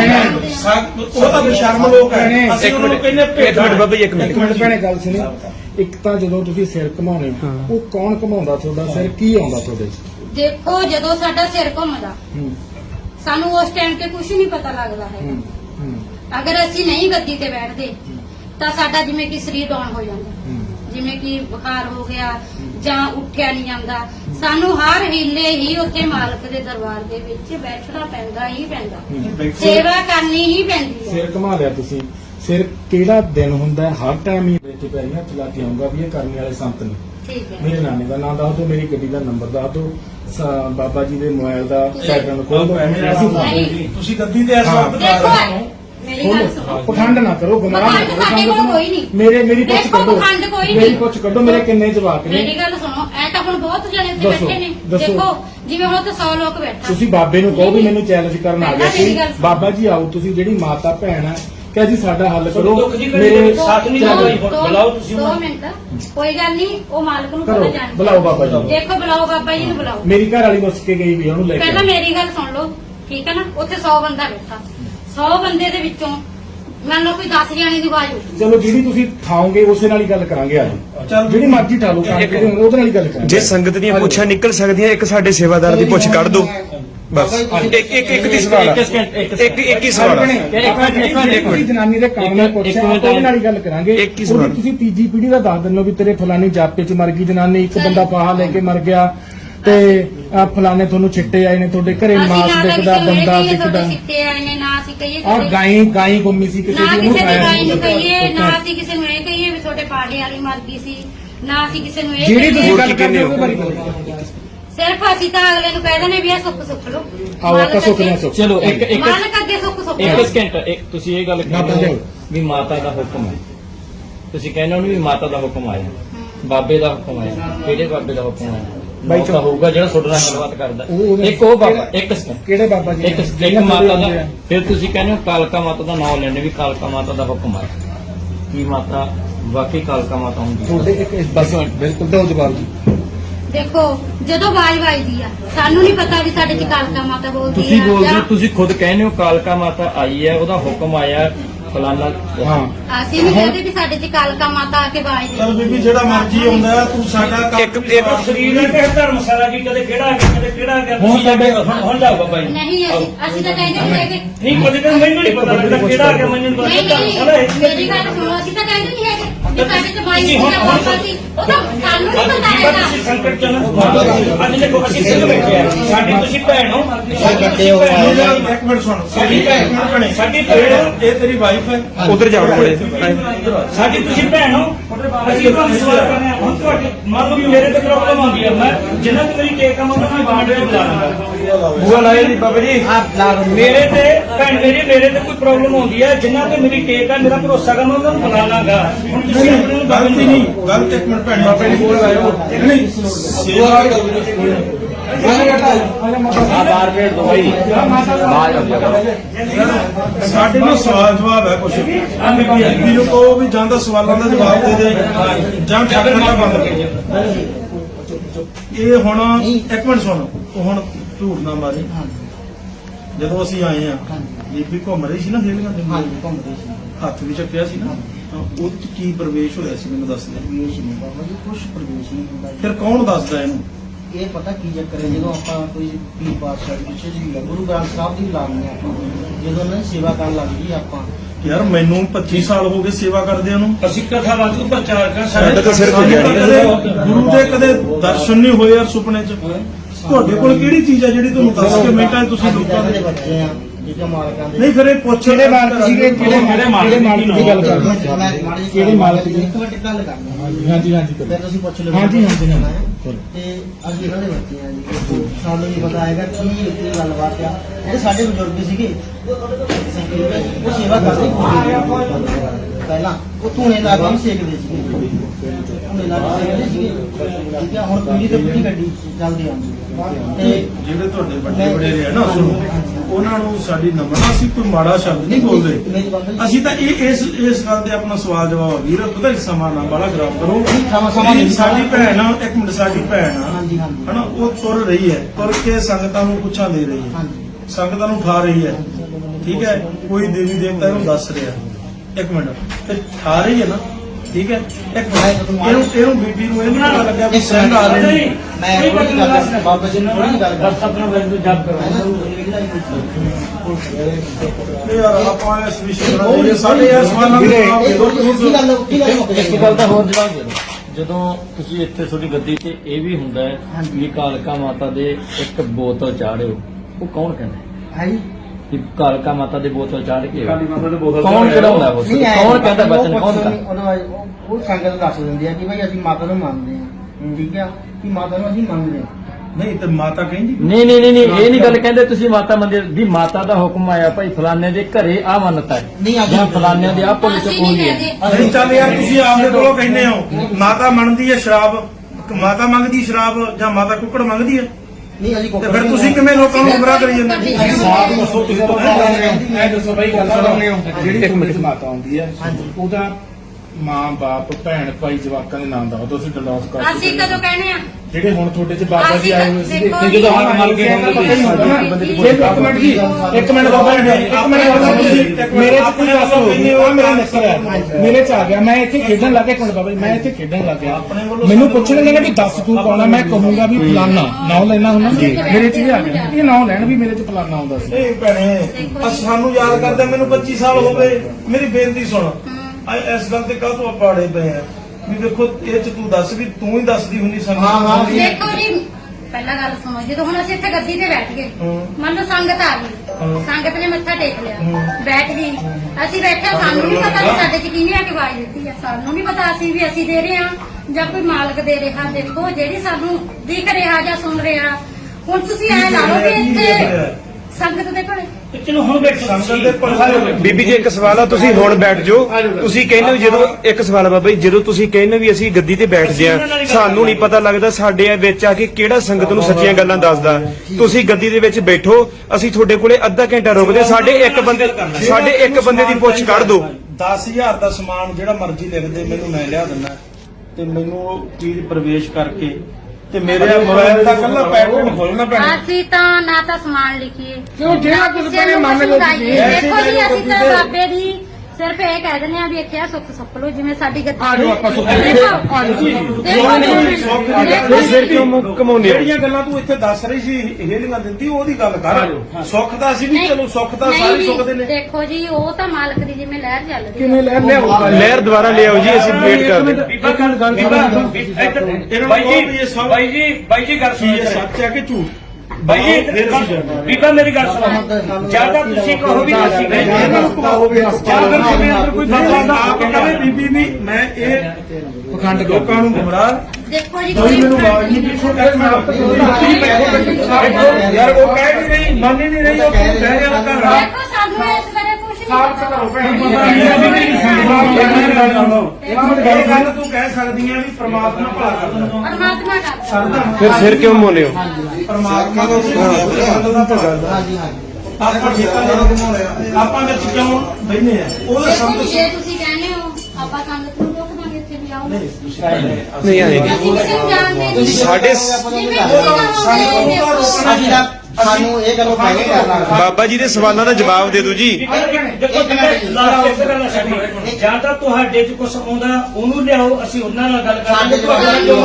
ਉਹ ਤਾਂ ਬੇਸ਼ਰਮ ਲੋਕ ਹੈ। ਅਸੀਂ ਇੱਕ ਉਹਨਾਂ ਮਿੰਟ ਕਹਿੰਦੇ ਇੱਕ ਮਿੰਟ ਬਾਬਾ ਜੀ ਇੱਕ ਮਿੰਟ। ਇੱਕ ਮਿੰਟ ਭੈਣੇ ਗੱਲ ਸੁਣੀ। ਇੱਕ ਤਾਂ ਜਦੋਂ ਤੁਸੀਂ ਸਿਰ ਘਮਾਉਣੇ ਹੋ। ਉਹ ਕੌਣ ਘਮਾਉਂਦਾ ਤੁਹਾਡਾ? ਸਿਰ ਕੀ ਆਉਂਦਾ ਤੁਹਾਡੇ 'ਚ? ਦੇਖੋ ਜਦੋਂ ਸਾਡਾ ਸਿਰ ਘੁੰਮਦਾ ਹੂੰ। ਸਾਨੂੰ ਉਸ ਟਾਈਮ ਤੇ ਕੁਝ ਨਹੀਂ ਪਤਾ ਲੱਗਦਾ ਹੈ ਹੂੰ ਹੂੰ। ਅਗਰ ਅਸੀਂ ਨਹੀਂ ਗੱਦੀ ਤੇ ਬੈਠਦੇ ਤਾਂ ਸਾਡਾ ਜਿਵੇਂ ਕਿ ਸਰੀਰ ਡਾਊਨ ਹੋ ਜਾਂਦਾ। ਹੂੰ। ਜਿਵੇਂ ਕਿ ਬੁਖਾਰ ਹੋ ਗਿਆ ਜਾਂ ਉੱਠਿਆ ਨਹੀਂ ਜਾਂਦਾ ਸਾਨੂੰ ਹਰ ਹੀਲੇ ਹੀ ਉੱਥੇ ਮਾਲਕ ਦੇ ਦਰਬਾਰ ਦੇ ਵਿੱਚ ਬੈਠਣਾ ਪੈਂਦਾ ਹੀ ਪੈਂਦਾ। ਸੇਵਾ ਕਰਨੀ ਹੀ ਪੈਂਦੀ ਹੈ। ਸਿਰ ਘਮਾ ਲਿਆ ਤੁਸੀਂ। ਸਿਰ ਕਿਹੜਾ ਦਿਨ ਹੁੰਦਾ ਹੈ? ਹਰ ਟਾਈਮ ਹੀ ਬੈਠੇ ਪੈਰੀ ਹੱਥ ਲਾ ਕੇ ਆਉਂਗਾ ਵੀ ਇਹ ਕਰਨੇ ਵਾਲੇ ਸੰਤ ਨੇ। ਠੀਕ ਹੈ। ਮੇਰੇ ਨਾਨੇ ਦਾ ਨਾਮ ਦੱਸ ਦਿਓ ਮੇਰੀ ਗੱਡੀ ਦਾ ਨੰਬਰ ਦੱਸ ਦਿਓ। ਬਾਬਾ ਜੀ ਦੇ ਮੋਬਾਈਲ ਦਾ ਸੈਕੰਡ ਖੋਲ ਦਿਓ। ਅਸੀਂ ਨਹੀਂ। ਤੁਸੀਂ ਗੱਦੀ ਤੇ ਇਸ ਹਾਂ। ਵਕਤ ਦੇਖੋ ਮੇਰੀ ਪਖੰਡ ਨਾ ਕਰੋ ਗੁਨਾਹ ਨਾ ਪਖੰਡ ਕਰੋ ਸਾਡੇ ਕੋਲ ਕੋਈ ਨਹੀਂ। ਮੇਰੇ ਮੇਰੀ ਪੁੱਛ ਕੱਢੋ। ਪਖੰਡ ਕੋਈ ਨਹੀਂ। ਮੇਰੀ ਪੁੱਛ ਕੱਢੋ ਮੇਰੇ ਕਿੰਨੇ ਜਵਾਕ ਨੇ। ਮੇਰੀ ਗੱਲ ਸੁਣੋ ਐ ਤਾਂ ਹੁਣ ਬਹੁਤ ਜਣੇ ਉੱਥੇ ਦੱਸੋ, ਬੈਠੇ ਨੇ। ਦੱਸੋ। ਦੇਖੋ ਜਿਵੇਂ ਹੁਣ ਤਾਂ 100 ਲੋਕ ਬੈਠਾ। ਤੁਸੀਂ ਬਾਬੇ ਨੂੰ ਕਹੋ ਵੀ ਮੈਨੂੰ ਚੈਲੰਜ ਕਰਨ ਆ ਗਿਆ ਸੀ। ਮੇਰੀ। ਬਾਬਾ ਜੀ ਆਓ ਤੁਸੀਂ ਜਿਹੜੀ ਮਾਤਾ ਭੈਣ ਹੈ ਕਿਹਾ ਜੀ ਸਾਡਾ ਹੱਲ ਕਰੋ। ਵਿੱਚ ਸਾਥ ਨਹੀਂ ਬੁਲਾਓ ਤੁਸੀਂ ਦੋ ਉਹਨਾਂ ਮਿੰਟ। ਕੋਈ ਗੱਲ ਨਹੀਂ ਉਹ ਮਾਲਕ ਨੂੰ ਪਤਾ ਜਾਣ ਬੁਲਾਓ ਬਾਬਾ ਜੀ। ਦੇਖੋ ਬੁਲਾਓ ਬਾਬਾ ਜੀ ਨੂੰ ਬੁਲਾਓ। ਮੇਰੀ ਘਰ ਵਾਲੀ ਦੱਸ ਕੇ ਗਈ ਵੀ ਉਹਨੂੰ ਲੈ ਕੇ ਪਹਿਲਾਂ। ਮੇਰੀ ਗੱਲ ਸੁਣ ਲਓ। ਠੀਕ ਹੈ ਨਾ? ਉੱਥੇ 100 ਬੰਦਾ ਬੈਠਾ। 100 ਬੰਦੇ ਦੇ ਵਿੱਚੋਂ ਮੰਨ ਲਓ ਕੋਈ 10 ਜਾਣੇ ਦੀ ਆਵਾਜ਼ ਉੱਠੀ ਚਲੋ ਜਿਹੜੀ ਤੁਸੀਂ ਠਾਓਗੇ ਉਸੇ ਨਾਲ ਹੀ ਗੱਲ ਕਰਾਂਗੇ ਅੱਜ। ਚੱਲ ਜਿਹੜੀ ਮਰਜ਼ੀ ਠਾ ਲਓ ਕੰਮ ਉਹਦੇ ਨਾਲ ਹੀ ਗੱਲ ਕਰਾਂਗੇ। ਜੇ ਸੰਗਤ ਦੀਆਂ ਪੁੱਛਾਂ ਨਿਕਲ ਸਕਦੀਆਂ ਇੱਕ ਸਾਡੇ ਸੇਵਾਦਾਰ ਦੀ ਪੁੱਛ ਕੱਢ ਦਿਓ ਬਸ। ਇੱਕ ਇੱਕ ਇੱਕ ਦੀ ਸਵਾਲ। ਇੱਕ ਸਕਿੰਟ ਇੱਕ ਹੀ ਸਵਾਲ ਇੱਕ। ਜਨਾਨੀ ਦੇ ਕੰਮ ਨਾਲ ਇੱਕ ਪੁੱਛਿਆ ਮਿੰਟ। ਉਹਦੇ ਨਾਲ ਹੀ ਗੱਲ ਕਰਾਂਗੇ। ਇੱਕ ਹੀ ਸਵਾਲ। ਉਹਦੀ ਤੁਸੀਂ ਤੀਜੀ ਪੀੜ੍ਹੀ ਦਾ ਦੱਸ ਦਿੰਦੇ ਹੋ ਵੀ ਤੇਰੇ ਫਲਾਨੀ ਜਾਪੇ ਚ ਮਰ ਗਈ ਜਨਾਨੀ ਇੱਕ ਬੰਦਾ ਪਾਹਾ ਲੈ ਕੇ ਮਰ ਗਿਆ। ਤੇ ਆਹ ਫਲਾਣੇ ਤੁਹਾਨੂੰ ਛਿੱਟੇ ਆਏ ਨੇ ਤੁਹਾਡੇ ਘਰੇ ਮਾਸ ਨਾ ਦਿਖਦਾ ਨੂੰ ਬੰਦਾ ਦਿਖਦਾ ਤੁਹਾਡੇ ਸਿੱਟੇ ਆਏ ਨੇ ਨਾ ਅਸੀਂ ਕਹੀਏ ਆ ਤੁਹਾਡੇ- ਗਾਈ ਗਾਈ ਗੁੰਮੀ ਸੀ ਕਿਸੇ ਨਾ ਦੀ ਉਹਨੂੰ ਕਿਸੇ ਦੀ ਖਾਇਆ ਗਾਈ ਨੂੰ। ਕਹੀਏ ਨਾ ਅਸੀਂ ਕਿਸੇ ਨੂੰ ਇਹ ਕਹੀਏ ਵੀ ਤੁਹਾਡੇ ਪਾੜੇ ਵਾਲੀ ਮਰ ਗਈ ਸੀ ਨਾ ਅਸੀਂ ਕਿਸੇ ਨੂੰ ਇਹ ਜਿਹੜੀ ਤੁਸੀਂ ਗੱਲ ਕਰਦੇ ਹੋ ਕਹਿੰਦੇ ਉਹਦੇ ਹੋ? ਬਾਰੇ ਕਰੋ। ਸਿਰਫ ਅਸੀਂ ਤਾਂ ਅਗਲੇ ਨੂੰ ਕਹਿ ਦਿੰਦੇ ਵੀ ਇਹ ਸੁੱਖ ਸੁੱਖ ਲੋ ਆਓ ਆਪਾਂ ਸੁੱਖ ਲਿਆ ਸੁੱਖ ਚਲੋ ਇੱਕ ਇੱਕ ਮਾਲਕ ਅੱਗੇ ਸੁੱਖ ਸੁੱਖ ਇੱਕ। ਸਕਿੰਟ ਇੱਕ ਤੁਸੀਂ ਇਹ ਗੱਲ ਨਾ ਕਹਿੰਦੇ ਹੋ। ਵੀ ਮਾਤਾ ਦਾ ਹੁਕਮ ਹੈ ਤੁਸੀਂ ਕਹਿੰਦੇ ਹੋ ਨਾ ਵੀ ਮਾਤਾ ਦਾ ਹੁਕਮ ਆਇਆ ਬਾਬੇ ਦਾ ਹੁਕਮ ਆਇਆ ਕਿਹੜੇ ਬਾਬੇ ਦਾ ਹੁਕਮ ਆਇਆ ਬਾਈ ਤਾਂ ਹੋਊਗਾ ਜਿਹੜਾ ਤੁਹਾਡੇ ਨਾਲ ਗੱਲਬਾਤ ਕਰਦਾ। ਇੱਕ ਉਹ ਬਾਬਾ ਇੱਕ ਕਿਹੜੇ ਬਾਬਾ ਜੀ ਇੱਕ ਇੱਕ ਮਾਤਾ ਦਾ। ਫਿਰ ਤੁਸੀਂ ਕਹਿੰਦੇ ਹੋ ਕਾਲਕਾ ਮਾਤਾ ਦਾ ਨਾਮ ਲੈਣੇ ਵੀ ਕਾਲਕਾ ਮਾਤਾ ਦਾ ਹੁਕਮ ਆਇਆ ਕੀ ਮਾਤਾ? ਵਾਕਈ ਕਾਲਕਾ ਮਾਤਾ ਹੁੰਦੀ ਹੈ ਤੁਹਾਡੇ ਇੱਕ ਇਸ ਬਸ ਬਿਲਕੁਲ। ਦੋ ਜਵਾਬ ਜੀ। ਦੇਖੋ ਜਦੋਂ ਆਵਾਜ਼ ਵੱਜਦੀ ਆ ਸਾਨੂੰ ਨਹੀਂ ਪਤਾ ਵੀ ਸਾਡੇ ਚ ਕਾਲਕਾ ਮਾਤਾ ਬੋਲਦੀ ਤੁਸੀਂ ਆ ਬੋਲਦੇ ਹੋ ਜਾਂ- ਤੁਸੀਂ ਖੁਦ ਕਹਿੰਦੇ ਹੋ ਕਾਲਕਾ ਮਾਤਾ ਆਈ ਹੈ ਉਹਦਾ ਹੁਕਮ ਆਇਆ। ਫਲਾਨਾ ਹਾਂ। ਅਸੀਂ ਨਹੀਂ ਕਹਿੰਦੇ ਵੀ ਸਾਡੇ ਚ ਕਾਲਕਾ ਮਾਤਾ ਆ ਕੇ ਆਵਾਜ਼ ਦੇ ਚਲ ਬੀਬੀ ਜਿਹੜਾ ਮਰਜ਼ੀ ਆਉਂਦਾ ਹੈ, ਤੂੰ ਸਾਡਾ ਕੰਮ ਇੱਕ ਇੱਕ ਸਰੀਰ ਦਾ ਕਿਹੜਾ ਧਰਮਸ਼ਾਲਾ ਕੀ ਕਦੇ ਕਿਹੜਾ ਆ ਗਿਆ ਕਦੇ ਕਿਹੜਾ ਆ ਗਿਆ ਹੁਣ ਤੁਹਾਡੇ- ਹੁਣ ਹੁਣ ਜਾਓ ਬਾਬਾ ਜੀ। ਨਹੀਂ ਅਸੀਂ ਅਸੀਂ ਤਾਂ ਕਹਿੰਦੇ ਨਹੀਂ ਹੈਗੇ। ਨਹੀਂ ਕਦੇ ਤਾਂ ਮੈਨੂੰ ਨਹੀਂ ਪਤਾ ਲੱਗਦਾ ਕਿਹੜਾ ਆ ਗਿਆ ਮੈਨੂੰ ਨਹੀਂ ਨਹੀਂ ਪਤਾ ਧਰਮਸ਼ਾਲਾ ਹੈ ਨਹੀਂ ਮੇਰੀ ਗੱਲ ਸੁਣੋ ਅਸੀਂ ਤਾਂ ਕਹਿੰਦੇ ਨਹੀਂ ਹੈਗੇ। ਸਾਡੇ ਤੁਸੀਂ ਹੁਣ- ਜਾਂ ਬਾਬਾ ਸੀ ਉਹ ਤਾਂ ਸਾਨੂੰ ਨਹੀਂ ਪਤਾ ਅੱਜ ਹੈਗਾ। ਤੁਸੀਂ ਸੰਕਟ ਚ ਨਾ ਅੱਜ ਦੇਖੋ ਅਸੀਂ ਸਿੰਘ ਬੈਠੇ ਆ। ਸਾਡੀ ਤੁਸੀਂ ਭੈਣ ਹੋ। ਸਾਡੀ ਤੁਸੀਂ ਭੈਣ ਹੋ। ਮੇਰਾ ਇੱਕ ਮਿੰਟ ਸੁਣ। ਸਾਡੀ ਭੈਣ ਨੂੰ ਬਣੇ। ਸਾਡੀ ਭੈਣ। ਇਹ ਤੇਰੀ ਵਾਈਫ ਹੈ। ਉਧਰ ਜਾਓ ਬੜੇ ਸਾਡੀ ਤੁਸੀਂ ਭੈਣ ਹੋ। ਅਸੀਂ ਤੁਹਾਨੂੰ ਸਵਾਲ ਕਰਨੇ ਆ ਹੁਣ ਤੁਹਾਡੇ ਮੰਨ ਲਓ ਮੇਰੇ ਤੇ ਪ੍ਰੋਬਲਮ ਆਉਂਦੀ ਹੈ ਮੈਂ ਜਿੰਨਾ ਕਿ ਮੇਰੀ ਟੇਕ ਕੰਮ ਮੈਂ ਬਾਹਰ ਦੇ ਬੁਲਾ ਲਾਂਗਾ ਬੂਆ ਲਾਏ ਜੀ ਬਾਬਾ ਜੀ। ਮੇਰੇ ਤੇ ਭੈਣ ਮੇਰੀ ਮੇਰੇ ਤੇ ਕੋਈ ਪ੍ਰੋਬਲਮ ਆਉਂਦੀ ਹੈ ਜਿੰਨਾ ਤੇ ਮੇਰੀ ਟੇਕ ਆ ਮੇਰਾ ਭਰੋਸਾ ਕਰ ਮੈਂ ਉਹਨਾਂ ਨੂੰ ਬੁਲਾ ਲਾਂਗਾ ਹੁਣ ਤੁਸੀਂ ਆਪਣੇ ਨੂੰ ਗੱਲ ਨਹੀਂ। ਗਲਤ ਇੱਕ ਮਿੰਟ ਭੈਣ ਬਾਬੇ ਦੀ ਬੋਲ ਆਇਓ। ਨਹੀਂ। ਸੇਵਾ ਸਾਡੇ ਨਾਲ ਸਵਾਲ ਜਵਾਬ ਹੈ ਕੁਛ। ਬੀਬੀ ਨੂੰ ਕਹੋ ਵੀ ਜਾਂ ਤਾਂ ਸਵਾਲਾਂ ਦਾ ਜਵਾਬ ਦੇ ਦੇ ਜਾਂ ਦਾ ਬੰਦ ਕਰ ਇਹ ਹੁਣ ਇੱਕ ਮਿੰਟ ਸੁਣ। ਉਹ ਹੁਣ ਝੂਠ ਨਾ ਮਾਰੀ। ਜਦੋਂ ਅਸੀਂ ਆਏ ਆ ਬੀਬੀ ਘੁੰਮ ਰਹੀ ਸੀ ਨਾ ਹੇਲੀਆਂ ਦੇ ਹਾਂਜੀ ਘੁੰਮ ਰਹੀ ਸੀ। ਹੱਥ ਵੀ ਚੱਕਿਆ ਸੀ ਨਾ? ਤਾਂ ਉਹ 'ਚ ਕੀ ਪ੍ਰਵੇਸ਼ ਹੋਇਆ ਸੀ ਮੈਨੂੰ ਦੱਸ ਦੇ। ਪ੍ਰਵੇਸ਼ ਜੀ ਨਹੀਂ ਹੁੰਦਾ ਜੀ। ਫਿਰ ਕੌਣ ਦੱਸਦਾ ਇਹਨੂੰ? ਇਹ ਪਤਾ ਕੀ ਚੱਕਰ ਹੈ ਜਦੋਂ ਆਪਾਂ ਕੋਈ ਪੀਰ ਪਾਤਸ਼ਾਹ ਦੀ ਪਿੱਛੇ ਜੀ ਗੁਰੂ ਗ੍ਰੰਥ ਸਾਹਿਬ ਦੀ ਲਾਉਂਦੇ ਆਪਾਂ ਜਦੋਂ ਉਹਨਾਂ ਦੀ ਸੇਵਾ ਕਰਨ ਲੱਗ ਜੀ ਆਪਾਂ। ਯਾਰ ਮੈਨੂੰ 25 ਸਾਲ ਹੋ ਗਏ ਸੇਵਾ ਕਰਦਿਆਂ ਨੂੰ। ਅਸੀਂ ਕਥਾ ਵਾਚੂ ਪ੍ਰਚਾਰ ਕਰ ਸਾਡਾ ਤਾਂ ਸਿਰ ਤਾਂ ਗੁਰੂ ਦੇ ਕਦੇ ਦਰਸ਼ਨ ਨਹੀਂ ਹੋਏ ਯਾਰ ਸੁਪਨੇ 'ਚ। ਤੁਹਾਡੇ ਕੋਲ ਕਿਹੜੀ ਚੀਜ਼ ਹੈ ਜਿਹੜੀ ਤੁਹਾਨੂੰ ਦੱਸ ਕੇ ਮਿੰਟਾਂ 'ਚ ਤੁਸੀਂ ਲੋਕਾਂ ਦੇ ਬੱਚੇ ਆ ਜਿਹੜੇ ਮਾਲਕਾਂ ਦੇ ਨਹੀਂ ਫਿਰ ਇਹ ਪੁੱਛ ਕਿਹੜੇ ਮਾਲਕ ਸੀਗੇ? ਕਿਹੜੇ ਕਿਹੜੇ ਮਾਲਕ ਦੀ ਗੱਲ ਕਰਦੇ ਹੋ? ਕਿਹੜੇ ਕਿਹੜੇ ਮਾਲਕ ਦੀ ਇੱਕ ਮਿੰਟ ਗੱਲ ਕਰਨੀ ਹਾਂਜੀ ਹਾਂਜੀ ਕਰੋ। ਫਿਰ ਤੁਸੀਂ ਪੁੱਛ ਲਓ। ਹਾਂਜੀ, ਹਾਂਜੀ, ਹਾਂਜੀ। ਤੇ ਅਸੀਂ ਇਹਨਾਂ ਦੇ ਬੱਚੇ ਆ ਜੀ ਸਾਨੂੰ ਨਹੀਂ ਪਤਾ ਹੈਗਾ ਕੀ ਕੀ ਗੱਲਬਾਤ ਆ? ਜਿਹੜੇ ਸਾਡੇ ਬਜ਼ੁਰਗ ਸੀਗੇ। ਉਹ ਸੇਵਾ ਕਰਦੇ ਪਹਿਲਾਂ ਉਹ ਧੂਣੇ ਲਾ ਕੇ ਵੀ ਸੇਕਦੇ ਸੀਗੇ। ਧੂਣੇ ਲਾ ਕੇ ਸੇਕਦੇ ਸੀਗੇ। ਠੀਕ ਆ ਹੁਣ ਪੀੜੀ ਤੇ ਪੀੜੀ ਗੱਡੀ ਚੱਲਦੀ ਆ। ਤੇ ਜਿਹੜੇ ਤੁਹਾਡੇ ਵੱਡੇ ਵਡੇਰੇ ਆ ਨਾ ਸੁਣੋ ਉਹਨਾਂ ਨੂੰ ਸਾਡੀ ਨਮਨਾ ਅਸੀਂ ਕੋਈ ਮਾੜਾ ਸ਼ਬਦ ਨਹੀਂ ਬੋਲਦੇ। ਅਸੀਂ ਤਾਂ ਇਹ ਇਸ ਇਸ ਗੱਲ ਦੇ ਆਪਣਾ ਸਵਾਲ ਜਵਾਬ ਵੀਰ ਪਤਾ ਨਹੀਂ ਸਮਾਂ ਨਾ ਬਾਲਾ ਖਰਾਬ ਕਰੋ। ਸਾਡੀ ਭੈਣ ਆ ਇੱਕ ਮਿੰਟ ਸਾਡੀ ਭੈਣ ਆ। ਹਨਾ ਉਹ ਤੁਰ ਰਹੀ ਹੈ ਤੁਰ ਕੇ ਸੰਗਤਾਂ ਨੂੰ ਪੁੱਛਾਂ ਦੇ ਰਹੀ ਹੈ। ਸੰਗਤਾਂ ਨੂੰ ਉਠਾ ਰਹੀ ਹੈ। ਠੀਕ ਹੈ ਕੋਈ ਦੇਵੀ ਦੇਵਤਾ ਇਹਨੂੰ ਦੱਸ ਰਿਹਾ। ਇੱਕ ਮਿੰਟ। ਤੇ ਆ ਰਹੀ ਹੈ ਨਾ? ਠੀਕ ਹੈ? ਇੱਕ ਮਿੰਟ। ਇਹਨੂੰ ਇਹਨੂੰ ਬੀਬੀ ਨੂੰ ਇਹ ਨਹੀਂ ਪਤਾ ਲੱਗਿਆ ਵੀ ਸਿੰਘ ਆ ਰਹੇ ਨੇ ਮੈਂ ਥੋੜੀ ਗੱਲ ਕਰ ਬਾਬਾ ਜੀ ਨਾਲ ਥੋੜੀ ਗੱਲ ਕਰ। ਬਸ ਆਪਣਾ ਵੈਸੇ ਜਪ ਕਰੋ। ਇਹ ਯਾਰ ਆਪਾਂ ਇਸ ਵਿਸ਼ੇ ਨਾਲ ਇਹ ਸਾਡੇ ਯਾਰ ਸਵਾਲਾਂ ਦੇ ਜਵਾਬ ਦੇ ਦਿਓ ਕੀ ਗੱਲ ਕੀ ਗੱਲ ਮੁੱਕ ਇੱਕ ਗੱਲ ਦਾ ਹੋਰ ਜਵਾਬ ਦੇ ਦਿਓ। ਜਦੋਂ ਤੁਸੀਂ ਇੱਥੇ ਤੁਹਾਡੀ ਗੱਦੀ ਤੇ ਇਹ ਵੀ ਹੁੰਦਾ ਹੈ ਵੀ ਕਾਲਕਾ ਮਾਤਾ ਦੇ ਇੱਕ ਬੋਤਲ ਚਾੜਿਓ ਉਹ ਕੌਣ ਕਹਿੰਦਾ ਹੈ? ਹੈ ਜੀ। ਕਿ ਕਾਲਕਾ ਮਾਤਾ ਦੇ ਬੋਤਲ ਚਾੜ ਕੇ ਕਾਲੀ ਮਾਤਾ ਦੇ ਬੋਤਲ ਕੌਣ ਚੜਾਉਂਦਾ ਉਹ? ਨਹੀਂ ਐਂ ਕੌਣ ਕਹਿੰਦਾ ਉਹ ਬਚਨ ਕੌਣ ਕਹਿੰਦਾ ਨਹੀਂ, ਉਹਦਾ ਉਹ- ਉਹ ਸੰਗਤ ਦੱਸ ਦਿੰਦੀ ਆ ਕਿ ਭਾਈ ਅਸੀਂ ਮਾਤਾ ਨੂੰ ਮੰਨਦੇ ਹਾਂ। ਠੀਕ ਆ? ਕਿ ਮਾਤਾ ਨੂੰ ਅਸੀਂ ਮੰਨਦੇ ਹਾਂ। ਨਹੀਂ ਤੇ ਮਾਤਾ ਕਹਿੰਦੀ ਨਹੀਂ ਨਹੀਂ ਨਹੀਂ ਨਹੀਂ, ਇਹ ਨਹੀਂ ਗੱਲ ਕਹਿੰਦੇ ਤੁਸੀਂ ਮਾਤਾ ਮੰਦਿਰ ਦੀ ਮਾਤਾ ਦਾ ਹੁਕਮ ਆਇਆ ਭਾਈ ਫਲਾਣੇ ਦੇ ਘਰੇ ਆ ਮੰਨਤਾ ਹੈ। ਨਹੀਂ, ਜਾਂ ਫਲਾਣੇ ਦੇ ਆ ਪੁਲਿਸ ਅਸੀਂ ਕੋਲ ਨਹੀਂ ਹੀ ਹੈ। ਕਹਿੰਦੇ। ਨਹੀਂ ਚੱਲ ਯਾਰ ਤੁਸੀਂ ਆਪਦੇ ਕੋਲੋਂ ਕਹਿੰਦੇ ਹੋ। ਮਾਤਾ ਮੰਨਦੀ ਹੈ ਸ਼ਰਾਬ। ਮਾਤਾ ਮੰਗਦੀ ਸ਼ਰਾਬ ਜਾਂ ਮਾਤਾ ਕੁੱਕੜ ਮੰਗਦੀ ਹੈ? ਨਹੀਂ ਅਸੀਂ ਤੇ ਫਿਰ ਤੁਸੀਂ ਕਿਵੇਂ ਲੋਕਾਂ ਨੂੰ ਗੁੰਮਰਾਹ ਕਰੀ ਜਾਂਦੇ? ਹੋ? ਸਾਫ਼ ਦੱਸੋ ਤੁਸੀਂ ਤਾਂ ਮੈਂ ਦੱਸੋ ਬਈ ਗੱਲ ਸੁਣੋ ਜਿਹੜੀ ਇੱਕ ਮਿੰਟ। ਮਾਤਾ ਆਉਂਦੀ ਹੈ ਉਹਦਾ ਮਾਂ ਬਾਪ ਭੈਣ ਭਾਈ ਜਵਾਕਾਂ ਦੇ ਨਾਮ ਦਾ ਤੁਸੀਂ ਡਲੋਸ ਕਰ ਅਸੀਂ ਕਦੋਂ ਕਹਿੰਦੇ ਆ? ਜਿਹੜੇ ਹੁਣ ਤੁਹਾਡੇ ਚ ਬਾਬਾ ਜੀ ਆਏ ਹੋਏ ਦੇਖੋ ਤੇ ਜਦੋਂ ਮਲ ਕੇ ਦੇਖੋ ਪਤਾ ਨਹੀਂ ਹੁੰਦਾ ਨਾ ਜੀ। ਇੱਕ ਮਿੰਟ ਜੀ ਇੱਕ ਮਿੰਟ ਬਾਬਾ ਜੀ ਇੱਕ ਮਿੰਟ ਬਾਬਾ ਜੀ ਮੇਰੇ ਚ ਕੋਈ ਦੱਸੋ ਆ ਮੇਰਾ ਨਸਰ ਹੈ ਮੇਰੇ ਚ ਆ ਗਿਆ ਮੈਂ ਇੱਥੇ ਖੇਡਣ ਲੱਗ ਗਿਆ ਕੋਣ ਬਾਬਾ ਜੀ ਮੈਂ ਇੱਥੇ ਖੇਡਣ ਲੱਗ ਗਿਆ ਮੈਨੂੰ ਪੁੱਛਣਗੇ ਨਾ ਵੀ ਦੱਸ ਤੂੰ ਕੌਣ ਆ? ਮੈਂ ਕਹੂੰਗਾ ਵੀ ਫਲਾਨਾ। ਨਾਮ ਲੈਣਾ ਹੁੰਦਾ ਮੇਰੇ ਚ ਵੀ ਆ ਗਿਆ। ਇਹ ਨਾਮ ਲੈਣ ਵੀ ਮੇਰੇ ਚ ਫਲਾਨਾ ਆਉਂਦਾ ਸੀ। ਇਹ ਭੈਣੇ ਆ ਸਾਨੂੰ ਯਾਦ ਕਰਦੇ ਮੈਨੂੰ 25 ਸਾਲ ਹੋ ਗਏ। ਮੇਰੀ ਬੇਨਤੀ ਸੁਣ। ਆ ਇਸ ਗੱਲ ਤੇ ਕਾਹ ਤੋਂ ਪਾੜੇ ਪਏ ਆ? ਵੀ ਦੇਖੋ ਇਹ ਚ ਤੂੰ ਦੱਸ ਵੀ ਤੂੰ ਹੀ ਦੱਸਦੀ ਹੁੰਦੀ ਸੰਗਤ ਹਾਂ, ਹਾਂ, ਨੂੰ। ਦੇਖੋ ਜੀ ਪਹਿਲਾਂ ਗੱਲ ਸੁਣੋ। ਜਦੋਂ ਹੁਣ ਅਸੀਂ ਇੱਥੇ ਗੱਦੀ ਤੇ ਬੈਠ ਗਏ। ਮੰਨ ਲਓ ਸੰਗਤ ਆ ਗਈ। ਸੰਗਤ ਨੇ ਮੱਥਾ ਟੇਕ ਲਿਆ। ਬੈਠ ਗਈ। ਅਸੀਂ ਬੈਠੇ ਸਾਨੂੰ ਨਹੀਂ ਪਤਾ ਵੀ ਸਾਡੇ ਚ ਕਿਹਨੇ ਆ ਕੇ ਆਵਾਜ਼ ਦਿੱਤੀ ਆ। ਸਾਨੂੰ ਨਹੀਂ ਪਤਾ ਅਸੀਂ ਵੀ ਅਸੀਂ ਦੇ ਰਹੇ ਹਾਂ ਜਾਂ ਕੋਈ ਮਾਲਕ ਦੇ ਰਿਹਾ। ਦੇਖੋ ਜਿਹੜੀ ਸਾਨੂੰ ਦਿਖ ਰਿਹਾ ਜਾਂ ਸੁਣ ਰਿਹਾ। ਹੁਣ ਤੁਸੀਂ ਐ ਲਾ ਲਓ ਵੀ ਇੱਥੇ ਸੰਗਤ ਦੇ ਕੋਲੇ ਚਲੋ ਹੁਣ ਬੈਠੋ ਸੰਗਤ ਦੇ ਬੀਬੀ ਜੀ ਇੱਕ ਸਵਾਲ ਆ ਤੁਸੀਂ ਹੁਣ ਬੈਠ ਜਾਓ। ਤੁਸੀਂ ਕਹਿੰਦੇ ਹੋ ਜਦੋਂ ਇੱਕ ਸਵਾਲ ਆ ਬਾਬਾ ਜੀ ਜਦੋਂ ਤੁਸੀਂ ਕਹਿੰਦੇ ਵੀ ਅਸੀਂ ਗੱਦੀ ਤੇ ਬੈਠ ਜਿਆ ਸਾਨੂੰ ਨਹੀਂ ਪਤਾ ਲੱਗਦਾ ਸਾਡੇ ਆ ਵਿੱਚ ਆ ਕੇ ਕਿਹੜਾ ਸੰਗਤ ਨੂੰ ਸੱਚੀਆਂ ਗੱਲਾਂ ਦੱਸਦਾ। ਤੁਸੀਂ ਗੱਦੀ ਦੇ ਵਿੱਚ ਬੈਠੋ ਅਸੀਂ ਤੁਹਾਡੇ ਕੋਲੇ ਅੱਧਾ ਘੰਟਾ ਰੁਕਦੇ। ਸਾਡੇ ਇੱਕ ਬੰਦੇ ਸਾਡੇ ਇੱਕ ਬੰਦੇ ਦੀ ਪੁੱਛ ਕੱਢ ਦਿਓ 10000 ਦਾ ਸਮਾਨ ਜਿਹੜਾ ਮਰਜ਼ੀ ਲਿਖ ਦੇ ਮੈਨੂੰ ਮੈਂ ਲਿਆ ਦਿੰਦਾ। ਤੇ ਮੈਨੂੰ ਉਹ ਚੀਜ਼ ਪ੍ਰਵੇਸ਼ ਕਰਕੇ ਤੇ ਮੇਰੇ ਮੋਬਾਈਲ ਦਾ ਕੱਲਾ ਪੈਕੇਟ ਖੋਲਣਾ ਪੈਣਾ ਅਸੀਂ ਤਾਂ ਨਾ ਤਾਂ ਸਮਾਨ ਲਿਖੀਏ ਚਲੋ ਜਿਹੜਾ ਕੁਝ ਬਣੇ ਮੰਨ ਲਓ। ਤੁਸੀਂ। ਦੇਖੋ ਜੀ ਅਸੀਂ ਤਾਂ ਬਾਬੇ ਦੀ ਸਿਰਫ ਇਹ ਕਹਿ ਦਿੰਦੇ ਆ ਵੀ ਇੱਥੇ ਆ ਸੁੱਖ ਸੁੱਖ ਲੋ ਜਿਵੇਂ ਸਾਡੀ ਗੱਦੀ ਆ ਜਾਓ ਆਪਾਂ ਸੁੱਖ ਦੇਖੋ, ਦੇਖੋ, ਆ ਜਾਓ ਜੀ। ਦੇਖੋ ਜੀ, ਸੁੱਖ ਦੇਖੋ ਫਿਰ ਸਿਰ ਕਿਉਂ ਹੋ ਜਿਹੜੀਆਂ ਗੱਲਾਂ ਤੂੰ ਇੱਥੇ ਦੱਸ ਰਹੀ ਸੀ ਹੀਲਿੰਗਾਂ ਦਿੰਦੀ ਉਹਦੀ ਗੱਲ ਕਰ ਸੁੱਖ ਤਾਂ ਅਸੀਂ ਵੀ ਨਹੀਂ, ਚਲੋ ਸੁੱਖ ਤਾਂ ਨਹੀਂ ਸਾਰੇ ਜੀ, ਸੁੱਖ ਦੇ ਨੇ ਦੇਖੋ ਜੀ ਉਹ ਤਾਂ ਮਾਲਕ ਦੀ ਜਿਵੇਂ ਲਹਿਰ ਚੱਲ ਰਹੀ ਹੈ ਕਿਵੇਂ ਲੈ ਲਿਆਓ ਲਹਿਰ ਦੁਬਾਰਾ ਲਿਆਓ ਜੀ ਅਸੀਂ ਵੇਟ ਕਰਦੇ ਹਾਂ। ਬੀਬਾ ਗੱਲ ਬਾਈ ਜੀ ਬਾਈ ਜੀ ਗੱਲ ਕੀ ਸੁਣੋ ਇਹ। ਸੱਚ ਹੈ ਕਿ ਝੂਠ ਜਾਣਾਂਗੇ। ਬੀਬਾ ਮੇਰੀ ਗੱਲ ਸੁਣੋ। ਜ਼ਿਆਦਾ ਤੁਸੀਂ ਕਹੋ ਵੀ ਅਸੀਂ ਗਏ ਇਹਨਾਂ ਨੂੰ ਕਹੋ ਵੀ ਅਗਰ ਕਿਵੇਂ ਅੰਦਰ ਕੋਈ ਬੰਦਾ ਦਾ ਆਪ ਕਹੇ ਬੀਬੀ ਨਹੀਂ ਮੈਂ ਇਹ ਪਖੰਡ ਲੋਕਾਂ ਨੂੰ ਗੁੰਮਰਾਹ। ਦੇਖੋ ਜੀ ਕੋਈ ਮੈਨੂੰ ਆਵਾਜ਼ ਨਹੀਂ ਪਿੱਛੋਂ ਕਹਿ ਮੈਂ ਆਪ ਯਾਰ ਉਹ ਕਹਿ ਨਹੀਂ ਰਹੀ ਮੰਨ ਨਹੀਂ ਰਹੀ ਉਹ ਕਹਿ ਰਿਹਾ ਘਰ ਆ ਸਾਫ਼ ਪਤਾ ਕਰੋ ਭੈਣ ਜੀ। ਇਹ ਗੱਲ ਤੂੰ ਕਹਿ ਸਕਦੀ ਆ ਵੀ ਪ੍ਰਮਾਤਮਾ ਭਲਾ ਕਰਦਾ ਪਰਮਾਤਮਾ ਦਾ ਸਰਦਾ ਫਿਰ ਸਿਰ ਕਿਉਂ ਮੋਨੇ ਹੋ ਪਰਮਾਤਮਾ ਦਾ ਸਰਦਾ ਤਾਂ ਗੱਲ ਹਾਂਜੀ ਹਾਂਜੀ ਆਪਾਂ ਠੇਕਾ ਨਹੀਂ ਆਪਾਂ ਵਿੱਚ ਕਿਉਂ ਬੈਨੇ ਆ ਉਹਦੇ ਦੇਖੋ ਸੰਤ ਜੀ, ਜੇ ਤੁਸੀਂ ਕਹਿੰਦੇ ਹੋ ਆਪਾਂ ਸੰਗਤ ਨੂੰ ਰੋਕ ਦਾਂਗੇ ਇੱਥੇ ਵੀ ਆਓ ਨਹੀਂ ਆਏ ਅਸੀਂ ਕਿਸੇ ਨੂੰ ਜਾਣਦੇ ਨਹੀਂ ਸਾਡੇ ਜਿਵੇਂ ਤੁਸੀਂ ਕਹੋਗੇ ਦੇਖੋ ਅਸੀਂ ਤਾਂ ਸਾਨੂੰ ਇਹ ਗੱਲੋਂ ਪਹਿਲੇ ਕਰਨਾ ਬਾਬਾ ਜੀ ਦੇ ਸਵਾਲਾਂ ਦਾ ਜਵਾਬ ਦੇ ਦਿਓ ਜੀ। ਜਾਂ ਤਾਂ ਤੁਹਾਡੇ ਚ ਕੁਝ ਆਉਂਦਾ ਉਹਨੂੰ ਲਿਆਓ ਅਸੀਂ ਉਹਨਾਂ ਨਾਲ ਗੱਲ ਕਰਾਂਗੇ ਤੁਹਾਡਾ ਜੋ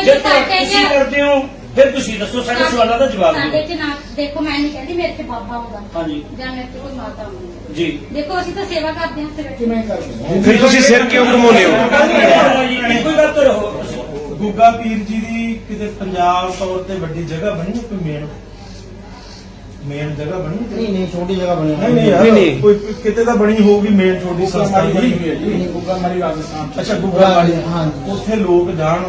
ਜੀ, ਤੁਸੀਂ ਕਰਦੇ ਹੋ ਫਿਰ ਤੁਸੀਂ ਦੱਸੋ ਸਾਡੇ ਸਵਾਲਾਂ ਦਾ ਜਵਾਬ ਸਾਡੇ ਦਿਓ ਚ ਨਾ ਦੇਖੋ ਮੈਂ ਨਹੀਂ ਕਹਿੰਦੀ ਮੇਰੇ ਤੇ ਬਾਬਾ ਆਉਂਦਾ ਹਾਂਜੀ। ਜਾਂ ਮੇਰੇ ਤੇ ਕੋਈ ਮਾਤਾ ਆਉਂਦੀ ਜੀ। ਦੇਖੋ ਅਸੀਂ ਤਾਂ ਸੇਵਾ ਕਰਦੇ ਹਾਂ ਫਿਰ ਕਿਵੇਂ ਕਰਦੇ ਫਿਰ ਤੁਸੀਂ ਸਿਰ ਕਿਉਂ ਘਮਾਉਂਦੇ ਹੋ? ਕੋਈ ਗੱਲ ਤਾਂ ਰਹੋ। ਗੁੱਗਾ ਪੀਰ ਜੀ ਦੀ ਕਿਤੇ ਪੰਜਾਬ ਤੌਰ ਤੇ ਵੱਡੀ ਜਗ੍ਹਾ ਬਣੀ ਕੋਈ ਮੇਨ? ਮੇਨ ਜਗ੍ਹਾ ਬਣੀ ਹੈ? ਨਹੀਂ ਨਹੀਂ ਛੋਟੀ ਜਗ੍ਹਾ ਬਣੀ ਨਹੀਂ ਨਹੀਂ ਯਾਰ ਨਹੀਂ, ਨਹੀਂ। ਕੋਈ ਕਿਤੇ ਤਾਂ ਬਣੀ ਹੋਊਗੀ ਮੇਨ ਛੋਟੀ ਸੰਸਥਾ ਦੀ ਹੋਈ ਹੈ ਜੀ। ਗੁੱਗਾ ਮਾਰੀ ਰਾਜਸਥਾਨ ਚ। ਅੱਛਾ ਗੁੱਗਾ ਵਾਲੀ ਹਾਂਜੀ। ਉੱਥੇ ਲੋਕ ਜਾਣ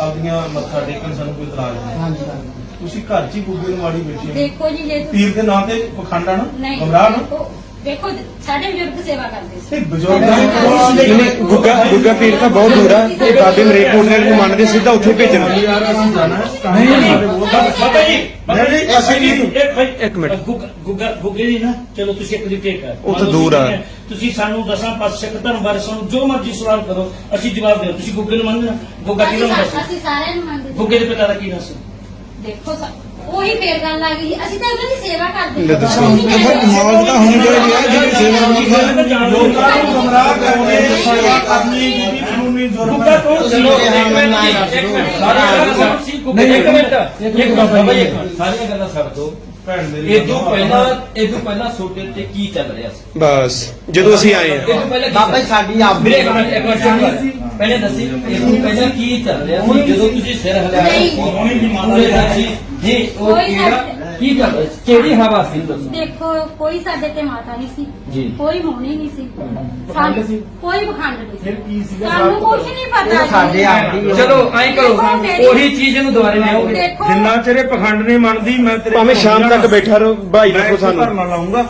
ਆਪਦੀਆਂ ਮੱਥਾ ਟੇਕਣ ਸਾਨੂੰ ਕੋਈ ਇਤਰਾਜ਼ ਨਹੀਂ। ਹਾਂਜੀ ਹਾਂਜੀ ਤੁਸੀਂ ਘਰ 'ਚ ਹੀ ਗੁੱਗੇ ਨੂੰ ਮਾੜੀ ਬੈਠੇ ਹੋ। ਦੇਖੋ ਜੀ ਜੇ ਤੁਸੀਂ ਪੀਰ ਦੇ ਨਾਂ ਤੇ ਪਖੰਡ ਨਾ ਨਹੀਂ ਗੁੰਮਰਾਹ ਨਾ। ਦੇਖੋ ਦੇਖੋ ਸਾਡੇ ਬਜ਼ੁਰਗ ਸੇਵਾ ਕਰਦੇ ਸੀ। ਤੇ ਬਜ਼ੁਰਗਾਂ ਦੀ ਨਹੀਂ ਨਹੀਂ, ਗੁੱਗਾ ਗੁੱਗਾ ਪੀਰ ਤਾਂ ਬਹੁਤ ਦੂਰ ਆ। ਇਹ ਬਾਬੇ ਮਰੇਕੋਟਲੇ ਨੂੰ ਮੰਨਦੇ ਸਿੱਧਾ ਉੱਥੇ ਭੇਜਣ। ਯਾਰ ਅਸੀਂ ਜਾਣਾ ਨਹੀਂ ਨਹੀਂ। ਬਾਬਾ ਜੀ ਜੀ ਨਹੀਂ, ਅਸੀਂ ਨਹੀਂ। ਇੱਕ ਮਿੰਟ। ਗੁੱਗਾ ਗੁੱਗਾ ਦੀ ਨਾ ਚਲੋ ਤੁਸੀਂ ਇੱਕ ਦੀ ਟੇਕ ਕਰ ਉਹ ਤਾਂ ਦੂਰ ਆ। ਤੁਸੀਂ ਸਾਨੂੰ ਦਸਾਂ ਪਾਸ ਸਿੱਖ ਧਰਮ ਬਾਰੇ ਸਾਨੂੰ ਜੋ ਮਰਜ਼ੀ ਸਵਾਲ ਕਰੋ ਅਸੀਂ ਜਵਾਬ ਦਿਓ ਤੁਸੀਂ ਗੁੱਗੇ ਨੂੰ ਮੰਨਦੇ ਹੋ ਗੁੱਗਾ ਕਿਹਨੂੰ ਸਾ- ਦੱਸੋ ਅਸੀਂ ਸਾਰਿਆਂ ਨੂੰ ਮੰਨਦੇ ਸੀ। ਗੁੱਗੇ ਦੇ ਪਿਤਾ ਦਾ ਕੀ ਨਾਮ ਸੀ ਦੇਖੋ ਸਾ- ਉਹੀ ਫੇਰ ਗੱਲ ਲੱਗ ਗਈ ਅਸੀਂ ਤਾਂ ਉਹਨਾਂ ਦੀ ਸੇਵਾ ਕਰਦੇ ਲੈ ਦੱਸੋ। ਅਸੀਂ ਨਹੀਂ ਦੇਖੋ ਮਾਹੌਲ ਤਾਂ ਹੋਣੀ ਚਾਹੀਦੀ ਹੈ ਜਿਹੜੀ ਸੇਵਾ ਹੈ ਲੋਕਾਂ ਨੂੰ ਗੁੰਮਰਾਹ ਕਰਕੇ ਸੇਵਾ ਕਰਨੀ ਵੀ ਕਾਨੂੰਨੀ ਜੁਰਮ ਹੈ। ਚਲੋ ਇੱਕ ਮਿੰਟ ਜੀ, ਇੱਕ ਮਿੰਟ। ਸਾਰੀਆਂ ਗੱਲਾਂ ਛੱਡ ਦੋ। ਭੈਣ ਮੇਰੀ ਇਹ ਤੋਂ ਪਹਿਲਾਂ ਇਹ ਤੋਂ ਪਹਿਲਾਂ ਛੋਟੇ ਤੇ ਕੀ ਚੱਲ ਰਿਹਾ ਸੀ? ਬਸ ਜਦੋਂ ਅਸੀਂ ਆਏ ਇਹ ਤੋਂ ਪਹਿਲਾਂ ਬਾਬਾ ਜੀ ਸਾਡੀ ਆਪ ਵੀਰੇ ਇੱਕ ਮਿੰਟ ਇੱਕ ਮਿੰਟ ਪਹਿਲੇ ਦੱਸੀ ਇਹ ਤੋਂ ਪਹਿਲਾਂ ਕੀ ਚੱਲ ਰਿਹਾ ਸੀ? ਜਦੋਂ ਤੁਸੀਂ ਸਿਰ ਹਿਲਾਇਆ ਨਹੀਂ। ਹੋਣੀ ਦੀ ਮਾਤਾ ਜੀ ਜੀ ਉਹ ਕਿਹੜਾ ਸਾਡੇ- ਕੀ ਸੀ? ਕਿਹੜੀ ਹਵਾ ਸੀ? ਦੱਸੋ। ਦੇਖੋ ਕੋਈ ਸਾਡੇ ਤੇ ਮਾਤਾ ਨਹੀਂ ਸੀ। ਜੀ। ਕੋਈ ਹੋਣੀ ਨਹੀਂ ਸੀ। ਸਾਨੂੰ ਕੋਈ ਬਖੰਡ ਨਹੀਂ ਫਿਰ ਕੀ ਸੀ ਸੀਗਾ ਸਾਨੂੰ ਕੁਝ? ਨਹੀਂ ਪਤਾ ਇਹ ਸਾਡੇ ਆਪ ਦੀ ਚਲੋ ਐਂ ਕਰੋ। ਦੇਖੋ ਮੇਰੀ- ਉਹੀ ਚੀਜ਼ ਨੂੰ ਦੁਬਾਰੇ ਲਿਆਓਗੇ ਦੇਖੋ। ਜਿੰਨਾ ਤੇਰੇ ਪਖੰਡ ਨਹੀਂ ਮੰਨਦੀ ਮੈਂ ਤੇਰੇ ਭਾਵੇਂ ਸ਼ਾਮ ਤੱਕ ਬੈਠਾ ਰਹੋ ਭਾਈ ਮੈਂ ਇੱਥੇ ਸਾਨੂੰ। ਧਰਨਾ ਲਾਉਂਗਾ